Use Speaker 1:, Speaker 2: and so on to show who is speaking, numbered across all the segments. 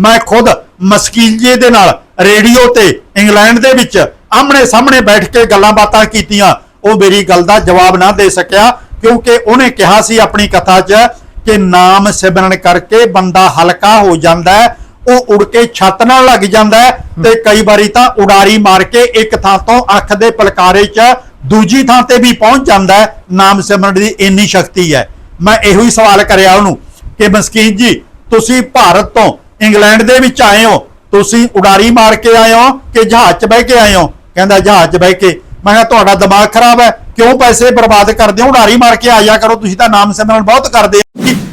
Speaker 1: ਮੈਂ ਖੁਦ ਮਸਕੀਲੀਏ ਦੇ ਨਾਲ ਰੇਡੀਓ ਤੇ ਇੰਗਲੈਂਡ ਦੇ ਵਿੱਚ ਆਮਣੇ ਸਾਹਮਣੇ ਬੈਠ ਕੇ ਗੱਲਾਂ ਬਾਤਾਂ ਕੀਤੀਆਂ ਉਹ ਮੇਰੀ ਗੱਲ ਦਾ ਜਵਾਬ ਨਾ ਦੇ ਸਕਿਆ ਕਿਉਂਕਿ ਉਹਨੇ ਕਿਹਾ ਸੀ ਆਪਣੀ ਕਥਾ 'ਚ ਕਿ ਨਾਮ ਸਿਮਰਨ ਕਰਕੇ ਬੰਦਾ ਹਲਕਾ ਹੋ ਜਾਂਦਾ ਹੈ ਉਹ ਉੜ ਕੇ ਛੱਤ ਨਾਲ ਲੱਗ ਜਾਂਦਾ ਹੈ ਤੇ ਕਈ ਵਾਰੀ ਤਾਂ ਉਡਾਰੀ ਮਾਰ ਕੇ ਇੱਕ ਥਾਂ ਤੋਂ ਅੱਖ ਦੇ ਪਲਕਾਰੇ 'ਚ ਦੂਜੀ ਥਾਂ ਤੇ ਵੀ ਪਹੁੰਚ ਜਾਂਦਾ ਹੈ ਨਾਮ ਸਿਮਰਨ ਦੀ ਇੰਨੀ ਸ਼ਕਤੀ ਹੈ। ਮੈਂ ਇਹੋ ਹੀ ਸਵਾਲ ਕਰਿਆ ਉਹਨੂੰ ਕਿ ਮਸਕੀਨ ਜੀ ਤੁਸੀਂ ਭਾਰਤ ਤੋਂ ਇੰਗਲੈਂਡ ਦੇ ਵਿੱਚ ਆਏ ਹੋ। ਤੁਸੀਂ ਉਡਾਰੀ ਮਾਰ ਕੇ ਆਏ ਹੋ ਕਿ ਜਹਾਜ਼ 'ਚ ਬਹਿ ਕੇ ਆਏ ਹੋ? ਕਹਿੰਦਾ ਜਹਾਜ਼ 'ਚ ਬਹਿ ਕੇ। ਮੈਂ ਕਿਹਾ, ਤੁਹਾਡਾ ਦਿਮਾਗ ਖਰਾਬ ਹੈ। ਕਿਉਂ ਪੈਸੇ ਬਰਬਾਦ ਕਰਦੇ ਹੋ? ਉਡਾਰੀ ਮਾਰ ਕੇ ਆਇਆ ਕਰੋ। ਤੁਸੀਂ ਤਾਂ ਨਾਮ ਸਿਮਰਨ ਬਹੁਤ ਕਰਦੇ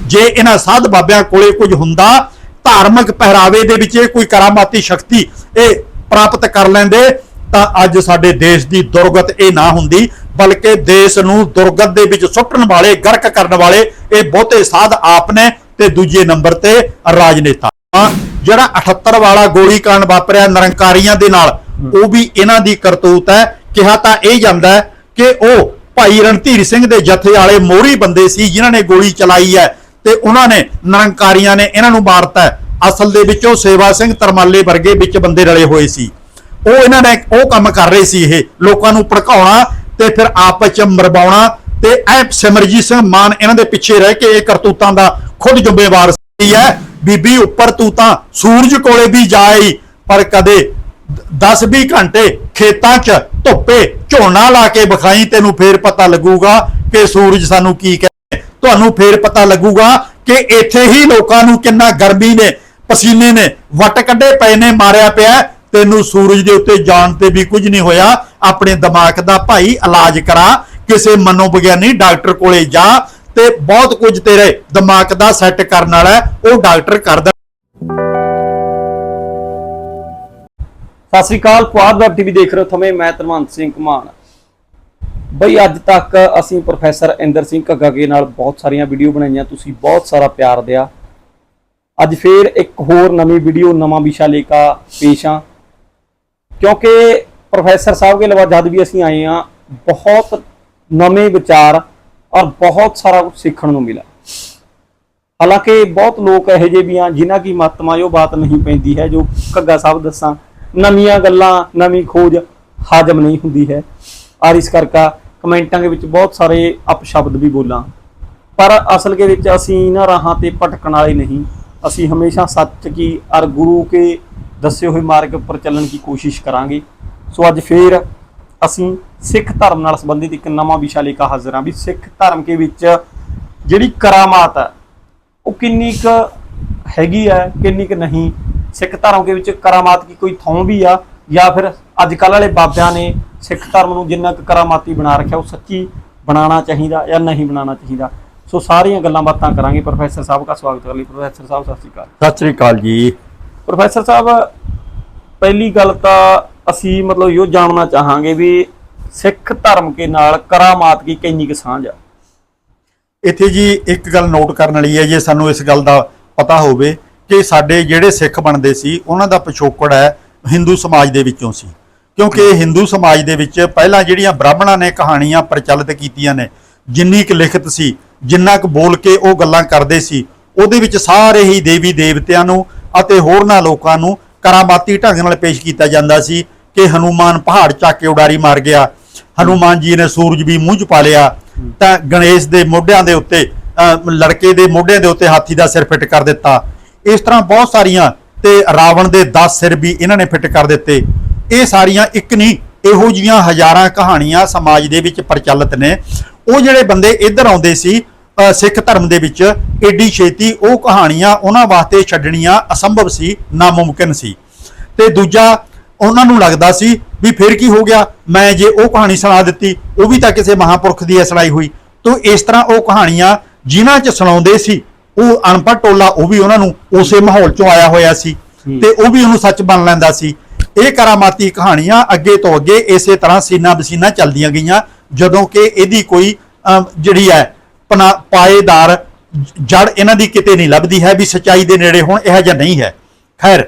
Speaker 1: ਜੇ ਇਹਨਾਂ ਸਾਧ ਬਾਬਿਆਂ ਕੋਲੇ ਕੁਝ ਹੁੰਦਾ, ਧਾਰਮਿਕ ਪਹਿਰਾਵੇ ਦੇ ਵਿੱਚ ਇਹ ਕੋਈ ਕਰਾਮਾਤੀ ਸ਼ਕਤੀ ਇਹ ਪ੍ਰਾਪਤ ਕਰ ਲੈਂਦੇ, ਤਾਂ ਅੱਜ ਸਾਡੇ ਦੇਸ਼ ਦੀ ਦੁਰਗਤ ਇਹ ਨਾ ਹੁੰਦੀ, ਬਲਕਿ ਦੇਸ਼ ਨੂੰ ਦੁਰਗਤ ਦੇ ਵਿੱਚ ਸੁੱਟਣ ਵਾਲੇ, ਗਰਕ ਕਰਨ ਵਾਲੇ ਇਹ ਬਹੁਤੇ ਸਾਧ ਆਪ ਨੇ ਤੇ ਦੂਜੇ ਨੰਬਰ ਤੇ ਰਾਜਨੇਤਾ। ਜਿਹੜਾ 78 ਵਾਲਾ ਗੋਲੀकांड ਵਾਪਰਿਆ ਨਿਰੰਕਾਰੀਆਂ ਦੇ ਨਾਲ, ਉਹ ਵੀ ਇਹਨਾਂ ਦੀ ਕਰਤੂਤ ਹੈ। ਕਿਹਾ ਤਾਂ ਇਹ ਜਾਂਦਾ ਹੈ ਕਿ ਉਹ ਭਾਈ ਰਣਧੀਰ ਸਿੰਘ ਦੇ ਜਥੇ ਵਾਲੇ ਮੋਹਰੀ ਬੰਦੇ ਸੀ, ਜਿਨ੍ਹਾਂ ਨੇ ਗੋਲੀ ਚਲਾਈ ਹੈ ਤੇ ਉਹਨਾਂ ਨੇ ਨਿਰੰਕਾਰੀਆਂ ਨੇ ਇਹਨਾਂ ਨੂੰ ਮਾਰਤਾ ਅਸਲ ਦੇ ਵਿੱਚ ਉਹ ਸੇਵਾ ਸਿੰਘ ਤਰਮਾਲੇ ਵਰਗੇ ਵਿੱਚ ਬੰਦੇ ਰਲੇ ਹੋਏ ਸੀ। ਉਹ ਇਹਨਾਂ ਨੇ ਉਹ ਕੰਮ ਕਰ ਰਹੇ ਸੀ ਇਹ, ਲੋਕਾਂ ਨੂੰ ਭੜਕਾਉਣਾ ਤੇ ਫਿਰ ਆਪਸ ਚ ਮਰਵਾਉਣਾ ਤੇ ਐ ਸਿਮਰਜੀਤ ਸਿੰਘ ਮਾਨ ਇਹਨਾਂ ਦੇ ਪਿੱਛੇ ਰਹਿ ਕੇ ਇਹ ਕਰਤੂਤਾਂ ਦਾ ਖੁਦ ਜ਼ਿੰਮੇਵਾਰ ਸੀ ਹੈ ਬੀਬੀ ਉੱਪਰ ਤੂੰ ਤਾਂ ਸੂਰਜ ਕੋਲੇ ਵੀ ਜਾਈ ਪਰ ਕਦੇ 10-20 ਘੰਟੇ ਖੇਤਾਂ 'ਚ ਧੁੱਪੇ ਝੋਨਾ ਲਾ ਕੇ ਵਿਖਾਈ, ਤੈਨੂੰ ਫੇਰ ਪਤਾ ਲੱਗੂਗਾ ਕਿ ਸੂਰਜ ਸਾਨੂੰ ਕੀ ਕਹਿੰਦੇ ਤੁਹਾਨੂੰ ਫੇਰ ਪਤਾ ਲੱਗੂਗਾ ਕਿ ਇੱਥੇ ਹੀ ਲੋਕਾਂ ਨੂੰ ਕਿੰਨਾ ਗਰਮੀ ਨੇ, ਪਸੀਨੇ ਨੇ, ਵੱਟ ਕੱਢੇ ਪਏ ਨੇ, ਮਾਰਿਆ ਪਿਆ ਤੈਨੂੰ ਸੂਰਜ ਦੇ ਉੱਤੇ ਜਾਣ ਤੇ ਵੀ ਕੁਝ ਨਹੀਂ ਹੋਇਆ। ਆਪਣੇ ਦਿਮਾਗ ਦਾ ਭਾਈ ਇਲਾਜ ਕਰਾ, ਕਿਸੇ ਮਨੋਵਿਗਿਆਨੀ ਡਾਕਟਰ ਕੋਲੇ ਜਾ ਤੇ ਬਹੁਤ ਕੁਝ ਤੇਰੇ ਦਿਮਾਗ ਦਾ ਸੈੱਟ ਕਰਨ ਵਾਲਾ ਉਹ ਡਾਕਟਰ ਕਰਦਾ
Speaker 2: ਸਤਿ ਸ੍ਰੀ ਅਕਾਲ, ਪੁਆਧ ਵੈਬ ਟੀਵੀ ਦੇਖ ਰਹੇ ਹੋ ਤੁਮੇ ਮੈਂ ਧਰਮੰਤ ਸਿੰਘ ਕਮਾਨ ਬਈ, ਅੱਜ ਤੱਕ ਅਸੀਂ ਪ੍ਰੋਫੈਸਰ ਇੰਦਰ ਸਿੰਘ ਘੱਗਾਗੇ ਨਾਲ ਬਹੁਤ ਸਾਰੀਆਂ ਵੀਡੀਓ ਬਣਾਈਆਂ, ਤੁਸੀਂ ਬਹੁਤ ਸਾਰਾ ਪਿਆਰ ਦਿਆ। ਅੱਜ ਫੇਰ ਇੱਕ ਹੋਰ ਨਵੀਂ ਵੀਡੀਓ, ਨਵਾਂ ਵਿਸ਼ਾ ਲੈ ਕੇ ਪੇਸ਼ ਹਾਂ ਕਿਉਂਕਿ ਪ੍ਰੋਫੈਸਰ ਸਾਹਿਬ ਦੇ ਲਵਾ ਜਦ ਵੀ ਅਸੀਂ ਆਏ ਹਾਂ ਬਹੁਤ ਨਵੇਂ ਵਿਚਾਰ ਔਰ ਬਹੁਤ ਸਾਰਾ ਕੁਝ ਸਿੱਖਣ ਨੂੰ ਮਿਲਾ ਹਾਲਾਂਕਿ ਬਹੁਤ ਲੋਕ ਇਹੋ ਜਿਹੇ ਵੀ ਆ, ਜਿਨ੍ਹਾਂ ਕੀ ਮਤਮਾ ਉਹ ਬਾਤ ਨਹੀਂ ਪੈਂਦੀ ਹੈ, ਜੋ ਘੱਗਾ ਸਾਹਿਬ ਦੱਸਾਂ, ਨਵੀਆਂ ਗੱਲਾਂ, ਨਵੀਂ ਖੋਜ ਹਾਜ਼ਮ ਨਹੀਂ ਹੁੰਦੀ ਹੈ। ਔਰ ਇਸ ਕਰਕੇ ਕਮੈਂਟਾਂ ਦੇ ਵਿੱਚ ਬਹੁਤ ਸਾਰੇ ਅਪਸ਼ਬਦ ਵੀ ਬੋਲਾਂ। ਪਰ ਅਸਲ ਦੇ ਵਿੱਚ ਅਸੀਂ ਇਹਨਾਂ ਰਾਹਾਂ ਤੇ ਭਟਕਣ ਵਾਲੇ ਨਹੀਂ। ਅਸੀਂ ਹਮੇਸ਼ਾ ਸੱਚ ਕੀ ਔਰ ਗੁਰੂ ਕੇ ਦੱਸੇ ਹੋਏ ਮਾਰਗ ਉੱਪਰ ਚੱਲਣ ਦੀ ਕੋਸ਼ਿਸ਼ ਕਰਾਂਗੇ। ਸੋ ਅੱਜ ਫੇਰ ਅਸੀਂ ਸਿੱਖ ਧਰਮ ਨਾਲ ਸੰਬੰਧਿਤ ਇੱਕ ਨਵਾਂ ਵਿਸ਼ਾ ਲੈ ਕੇ ਹਾਜ਼ਰ ਹਾਂ ਵੀ ਸਿੱਖ ਧਰਮ ਕੇ ਵਿੱਚ ਜਿਹੜੀ ਕਰਾਮਾਤ ਹੈ ਉਹ ਕਿੰਨੀ ਕੁ ਹੈਗੀ ਹੈ ਕਿੰਨੀ ਕੁ ਨਹੀਂ? ਸਿੱਖ ਧਰਮ ਦੇ ਵਿੱਚ ਕਰਾਮਾਤ ਦੀ ਕੋਈ ਥਾਂ ਵੀ ਆ? ਜਾਂ ਫਿਰ ਅੱਜ ਕੱਲ੍ਹ ਵਾਲੇ ਬਾਬਿਆਂ ਨੇ ਸਿੱਖ ਧਰਮ ਨੂੰ ਜਿੰਨਾ ਕੁ ਕਰਾਮਾਤੀ ਬਣਾ ਰੱਖਿਆ ਉਹ ਸੱਚੀ ਬਣਾਉਣਾ ਚਾਹੀਦਾ ਜਾਂ ਨਹੀਂ ਬਣਾਉਣਾ ਚਾਹੀਦਾ? ਸੋ ਸਾਰੀਆਂ ਗੱਲਾਂ ਬਾਤਾਂ ਕਰਾਂਗੇ। ਪ੍ਰੋਫੈਸਰ ਸਾਹਿਬ ਦਾ ਸਵਾਗਤ ਕਰ ਲਈ। ਪ੍ਰੋਫੈਸਰ ਸਾਹਿਬ ਸਤਿ ਸ਼੍ਰੀ ਅਕਾਲ।
Speaker 1: ਸਤਿ ਸ੍ਰੀ ਅਕਾਲ ਜੀ।
Speaker 2: ਪ੍ਰੋਫੈਸਰ ਸਾਹਿਬ ਪਹਿਲੀ ਗੱਲ ਤਾਂ ਅਸੀਂ ਮਤਲਬ ਇਹ ਜਾਣਨਾ ਚਾਹਾਂਗੇ ਵੀ ਸਿੱਖ ਧਰਮ ਕੇ ਨਾਲ ਕਰਾਮਾਤ ਕੀ ਕਿੰਨੀ ਕੁ ਸਾਂਝ ਆ?
Speaker 1: ਇੱਥੇ ਜੀ ਇੱਕ ਗੱਲ ਨੋਟ ਕਰਨ ਵਾਲੀ ਹੈ, ਜੇ ਸਾਨੂੰ ਇਸ ਗੱਲ ਦਾ ਪਤਾ ਹੋਵੇ ਕਿ ਸਾਡੇ ਜਿਹੜੇ ਸਿੱਖ ਬਣਦੇ ਸੀ, ਉਹਨਾਂ ਦਾ ਪਿਛੋਕੜ ਹੈ ਹਿੰਦੂ ਸਮਾਜ ਦੇ ਵਿੱਚੋਂ ਸੀ। ਕਿਉਂਕਿ ਹਿੰਦੂ ਸਮਾਜ ਦੇ ਵਿੱਚ ਪਹਿਲਾਂ ਜਿਹੜੀਆਂ ਬ੍ਰਾਹਮਣਾਂ ਨੇ ਕਹਾਣੀਆਂ ਪ੍ਰਚਲਿਤ ਕੀਤੀਆਂ ਨੇ, ਜਿੰਨੀ ਕੁ ਲਿਖਤ ਸੀ, ਜਿੰਨਾ ਕੁ ਬੋਲ ਕੇ ਉਹ ਗੱਲਾਂ ਕਰਦੇ ਸੀ, ਉਹਦੇ ਵਿੱਚ ਸਾਰੇ ਹੀ ਦੇਵੀ ਦੇਵਤਿਆਂ ਨੂੰ ਅਤੇ ਹੋਰਨਾਂ ਲੋਕਾਂ ਨੂੰ ਕਰਾਮਾਤੀ ਢੰਗ ਨਾਲ ਪੇਸ਼ ਕੀਤਾ ਜਾਂਦਾ ਸੀ ਕਿ ਹਨੂਮਾਨ ਪਹਾੜ ਚੱਕ ਕੇ ਉਡਾਰੀ ਮਾਰ ਗਿਆ ਹਨੂਮਾਨ ਜੀ ਨੇ ਸੂਰਜ ਵੀ ਮੂੰਹ 'ਚ ਪਾ ਲਿਆ। ਤਾਂ ਗਣੇਸ਼ ਦੇ ਮੋਢਿਆਂ ਦੇ ਉੱਤੇ ਲੜਕੇ ਦੇ ਮੋਢਿਆਂ ਦੇ ਉੱਤੇ ਹਾਥੀ ਦਾ ਸਿਰ ਫਿੱਟ ਕਰ ਦਿੱਤਾ। ਇਸ ਤਰ੍ਹਾਂ ਬਹੁਤ ਸਾਰੀਆਂ ਤੇ ਰਾਵਣ ਦੇ 10 ਸਿਰ ਵੀ ਇਹਨਾਂ ਨੇ ਫਿੱਟ ਕਰ ਦਿੱਤੇ। ਇਹ ਸਾਰੀਆਂ ਇੱਕ ਨਹੀਂ, ਇਹੋ ਜੀਆਂ ਹਜ਼ਾਰਾਂ ਕਹਾਣੀਆਂ ਸਮਾਜ ਦੇ ਵਿੱਚ ਪ੍ਰਚਲਿਤ ਨੇ। ਉਹ ਜਿਹੜੇ ਬੰਦੇ ਇੱਧਰ ਆਉਂਦੇ ਸੀ ਸਿੱਖ ਧਰਮ ਦੇ ਵਿੱਚ, ਏਡੀ ਛੇਤੀ ਉਹ ਕਹਾਣੀਆਂ ਉਹਨਾਂ ਵਾਸਤੇ ਛੱਡਣੀਆਂ ਅਸੰਭਵ ਸੀ, ਨਾਮੁਮਕਿਨ ਸੀ। ਤੇ ਦੂਜਾ, ਉਹਨਾਂ ਨੂੰ ਲੱਗਦਾ ਸੀ ਵੀ ਫਿਰ ਕੀ ਹੋ ਗਿਆ? ਮੈਂ ਜੇ ਉਹ ਕਹਾਣੀ ਸੁਣਾ ਦਿੱਤੀ ਉਹ ਵੀ ਤਾਂ ਕਿਸੇ ਮਹਾਪੁਰਖ ਦੀ ਸੁਣਾਈ ਹੋਈ। ਤੋਂ ਇਸ ਤਰ੍ਹਾਂ ਉਹ ਕਹਾਣੀਆਂ ਜਿਨ੍ਹਾਂ 'ਚ ਸੁਣਾਉਂਦੇ ਸੀ ਉਹ ਅਨਪੜ੍ਹ ਟੋਲਾ ਉਹ ਵੀ ਉਹਨਾਂ ਨੂੰ ਉਸੇ ਮਾਹੌਲ 'ਚੋਂ ਆਇਆ ਹੋਇਆ ਸੀ। ਤੇ ਉਹ ਵੀ ਉਹਨੂੰ ਸੱਚ ਮੰਨ ਲੈਂਦਾ ਸੀ। ਇਹ ਕਰਾਮਾਤੀ ਕਹਾਣੀਆਂ ਅੱਗੇ ਤੋਂ ਅੱਗੇ ਇਸੇ ਤਰ੍ਹਾਂ ਸੀਨਾ ਬਸੀਨਾ ਚੱਲਦੀਆਂ ਗਈਆਂ ਜਦੋਂ ਕਿ ਇਹਦੀ ਕੋਈ ਜਿਹੜੀ ਹੈ ਪਾਏਦਾਰ ਜੜ ਇਹਨਾਂ ਦੀ ਕਿਤੇ ਨਹੀਂ ਲੱਭਦੀ ਹੈ ਵੀ ਸਚਾਈ ਦੇ ਨੇੜੇ ਹੁਣ ਇਹੋ ਜਿਹਾ ਨਹੀਂ ਹੈ। ਖੈਰ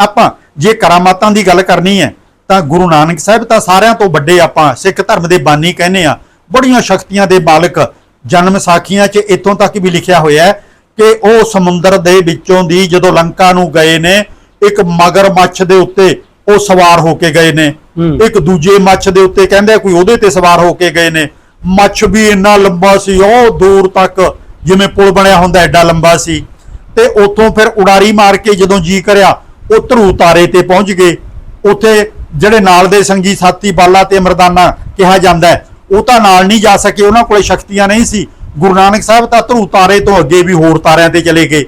Speaker 1: ਆਪਾਂ ਜੇ ਕਰਾਮਾਤਾਂ ਦੀ ਗੱਲ ਕਰਨੀ ਹੈ ਤਾਂ ਗੁਰੂ ਨਾਨਕ ਸਾਹਿਬ ਤਾਂ ਸਾਰਿਆਂ ਤੋਂ ਵੱਡੇ ਆਪਾਂ ਸਿੱਖ ਧਰਮ ਦੇ ਬਾਨੀ ਕਹਿੰਦੇ ਆ। ਬੜੀਆਂ ਸ਼ਕਤੀਆਂ ਦੇ ਮਾਲਕ ਜਨਮ ਸਾਖੀਆਂ 'ਚ ਇੱਥੋਂ ਤੱਕ ਵੀ ਲਿਖਿਆ ਹੋਇਆ ਹੈ ਕਿ ਉਹ ਸਮੁੰਦਰ ਦੇ ਵਿੱਚੋਂ ਦੀ ਜਦੋਂ ਲੰਕਾ ਨੂੰ ਗਏ ਨੇ ਇੱਕ ਮਗਰਮੱਛ ਦੇ ਉੱਤੇ ਉਹ ਸਵਾਰ ਹੋ ਕੇ ਗਏ ਨੇ। ਇੱਕ ਦੂਜੇ ਮੱਛ ਦੇ ਉੱਤੇ ਕਹਿੰਦੇ ਕੋਈ ਉਹਦੇ ਤੇ ਸਵਾਰ ਹੋ ਕੇ ਗਏ ਨੇ। ਮੱਛ ਵੀ ਇੰਨਾ ਲੰਬਾ ਸੀ ਉਹ ਦੂਰ ਤੱਕ ਜਿਵੇਂ ਪੁਲ ਬਣਿਆ ਹੁੰਦਾ ਐਡਾ ਲੰਬਾ ਸੀ। ਤੇ ਉੱਥੋਂ ਫਿਰ ਉਡਾਰੀ ਮਾਰ ਕੇ ਜਦੋਂ ਜੀ ਕਰਿਆ ਉਹ ਧਰੂ ਤਾਰੇ ਤੇ ਪਹੁੰਚ ਗਏ। ਉੱਥੇ ਜਿਹੜੇ ਨਾਲ ਦੇ ਸੰਗੀ ਸਾਥੀ ਬਾਲਾ ਤੇ ਮਰਦਾਨਾ ਕਿਹਾ ਜਾਂਦਾ ਹੈ, ਉਹ ਤਾਂ ਨਾਲ ਨਹੀਂ ਜਾ ਸਕੇ, ਉਹਨਾਂ ਕੋਲੇ ਸ਼ਕਤੀਆਂ ਨਹੀਂ ਸੀ। ਗੁਰੂ ਨਾਨਕ ਸਾਹਿਬ ਤਾਂ ਧਰੂ ਤਾਰੇ ਤੋਂ ਅੱਗੇ ਵੀ ਹੋਰ ਤਾਰਿਆਂ ਤੇ ਚਲੇ ਗਏ।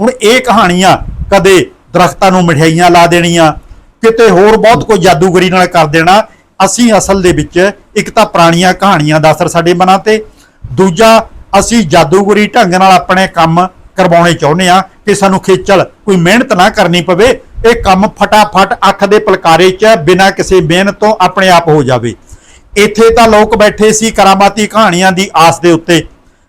Speaker 1: ਹੁਣ ਇਹ ਕਹਾਣੀਆਂ ਕਦੇ ਦਰਖਤਾਂ ਨੂੰ ਮਠਿਆਈਆਂ ਲਾ ਦੇਣੀਆਂ, ਕਿਤੇ ਹੋਰ ਬਹੁਤ ਕੋਈ ਜਾਦੂਗਰੀ ਨਾਲ ਕਰ ਦੇਣਾ, ਅਸੀਂ ਅਸਲ ਦੇ ਵਿੱਚ ਇੱਕ ਤਾਂ ਪੁਰਾਣੀਆਂ ਕਹਾਣੀਆਂ ਦਾ ਅਸਰ ਸਾਡੇ ਮਨਾਂ ਤੇ, ਦੂਜਾ ਅਸੀਂ ਜਾਦੂਗਰੀ ਢੰਗ ਨਾਲ ਆਪਣੇ ਕੰਮ ਕਰਵਾਉਣੇ ਚਾਹੁੰਦੇ ਆ ਕਿ ਸਾਨੂੰ ਖੇਚਲ, ਕੋਈ ਮਿਹਨਤ ਨਾ ਕਰਨੀ ਪਵੇ ਇਹ ਕੰਮ ਫਟਾਫਟ ਅੱਖ ਦੇ ਪਲਕਾਰੇ 'ਚ ਬਿਨਾਂ ਕਿਸੇ ਮਿਹਨਤ ਤੋਂ ਆਪਣੇ ਆਪ ਹੋ ਜਾਵੇ। ਇੱਥੇ ਤਾਂ ਲੋਕ ਬੈਠੇ ਸੀ ਕਰਾਮਾਤੀ ਕਹਾਣੀਆਂ ਦੀ ਆਸ ਦੇ ਉੱਤੇ।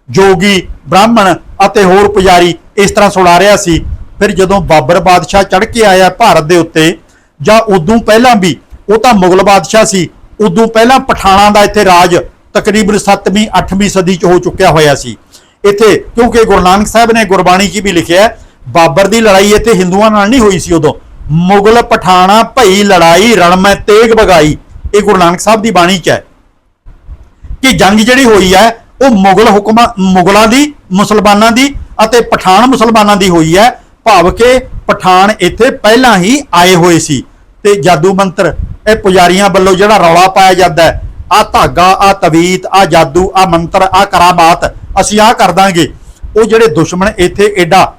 Speaker 1: ਜੋਗੀ, ਬ੍ਰਾਹਮਣ ਅਤੇ ਹੋਰ ਪੁਜਾਰੀ ਇਸ ਤਰ੍ਹਾਂ ਸੁਣਾ ਰਿਹਾ ਸੀ। ਫਿਰ ਜਦੋਂ ਬਾਬਰ ਬਾਦਸ਼ਾਹ ਚੜ੍ਹ ਕੇ ਆਇਆ ਭਾਰਤ ਦੇ ਉੱਤੇ, ਜਾਂ ਉਦੋਂ ਪਹਿਲਾਂ ਵੀ, ਉਹ ਤਾਂ ਮੁਗਲ ਬਾਦਸ਼ਾਹ ਸੀ। ਉਦੋਂ ਪਹਿਲਾਂ ਪਠਾਣਾ ਦਾ ਇੱਥੇ ਰਾਜ ਤਕਰੀਬਨ 7ਵੀਂ 8ਵੀਂ ਸਦੀ ਚ ਹੋ ਚੁੱਕਿਆ ਹੋਇਆ ਸੀ। ਇੱਥੇ ਕਿਉਂਕਿ ਗੁਰੂ ਨਾਨਕ ਸਾਹਿਬ ਨੇ ਗੁਰਬਾਣੀ 'ਚ ਵੀ ਲਿਖਿਆ ਬਾਬਰ ਦੀ ਲੜਾਈ ਇੱਥੇ ਹਿੰਦੂਆਂ ਨਾਲ ਨਹੀਂ ਹੋਈ ਸੀ ਉਦੋਂ। ਮੁਗਲ ਪਠਾਣਾ ਭਈ ਲੜਾਈ, ਰਣ ਮੈਂ ਤੇਗ ਬਗਾਈ। ਇਹ ਗੁਰੂ ਨਾਨਕ ਸਾਹਿਬ ਦੀ ਬਾਣੀ 'ਚ ਹੈ ਕਿ ਜੰਗ ਜਿਹੜੀ ਹੋਈ ਹੈ, ਉਹ ਮੁਗਲ ਹੁਕਮਾਂ, ਮੁਗਲਾਂ ਦੀ, ਮੁਸਲਮਾਨਾਂ ਦੀ ਅਤੇ ਪਠਾਨ ਮੁਸਲਮਾਨਾਂ ਦੀ ਹੋਈ ਹੈ। ਭਾਵ ਕਿ ਪਠਾਨ ਇੱਥੇ ਪਹਿਲਾਂ ਹੀ ਆਏ ਹੋਏ ਸੀ। ਤੇ ਜਾਦੂ ਮੰਤਰ, ਇਹ ਪੁਜਾਰੀਆਂ ਵੱਲੋਂ ਜਿਹੜਾ ਰੌਲਾ ਪਾਇਆ ਜਾਂਦਾ ਹੈ, ਆ ਧਾਗਾ, ਆ ਤਵੀਤ, ਆ ਜਾਦੂ, ਆ ਮੰਤਰ, ਆ ਕਰਾਮਾਤ, ਅਸੀਂ ਆ ਕਰ ਦਾਂਗੇ। ਉਹ ਜਿਹੜੇ ਦੁਸ਼ਮਣ ਇੱਥੇ ਐਡਾ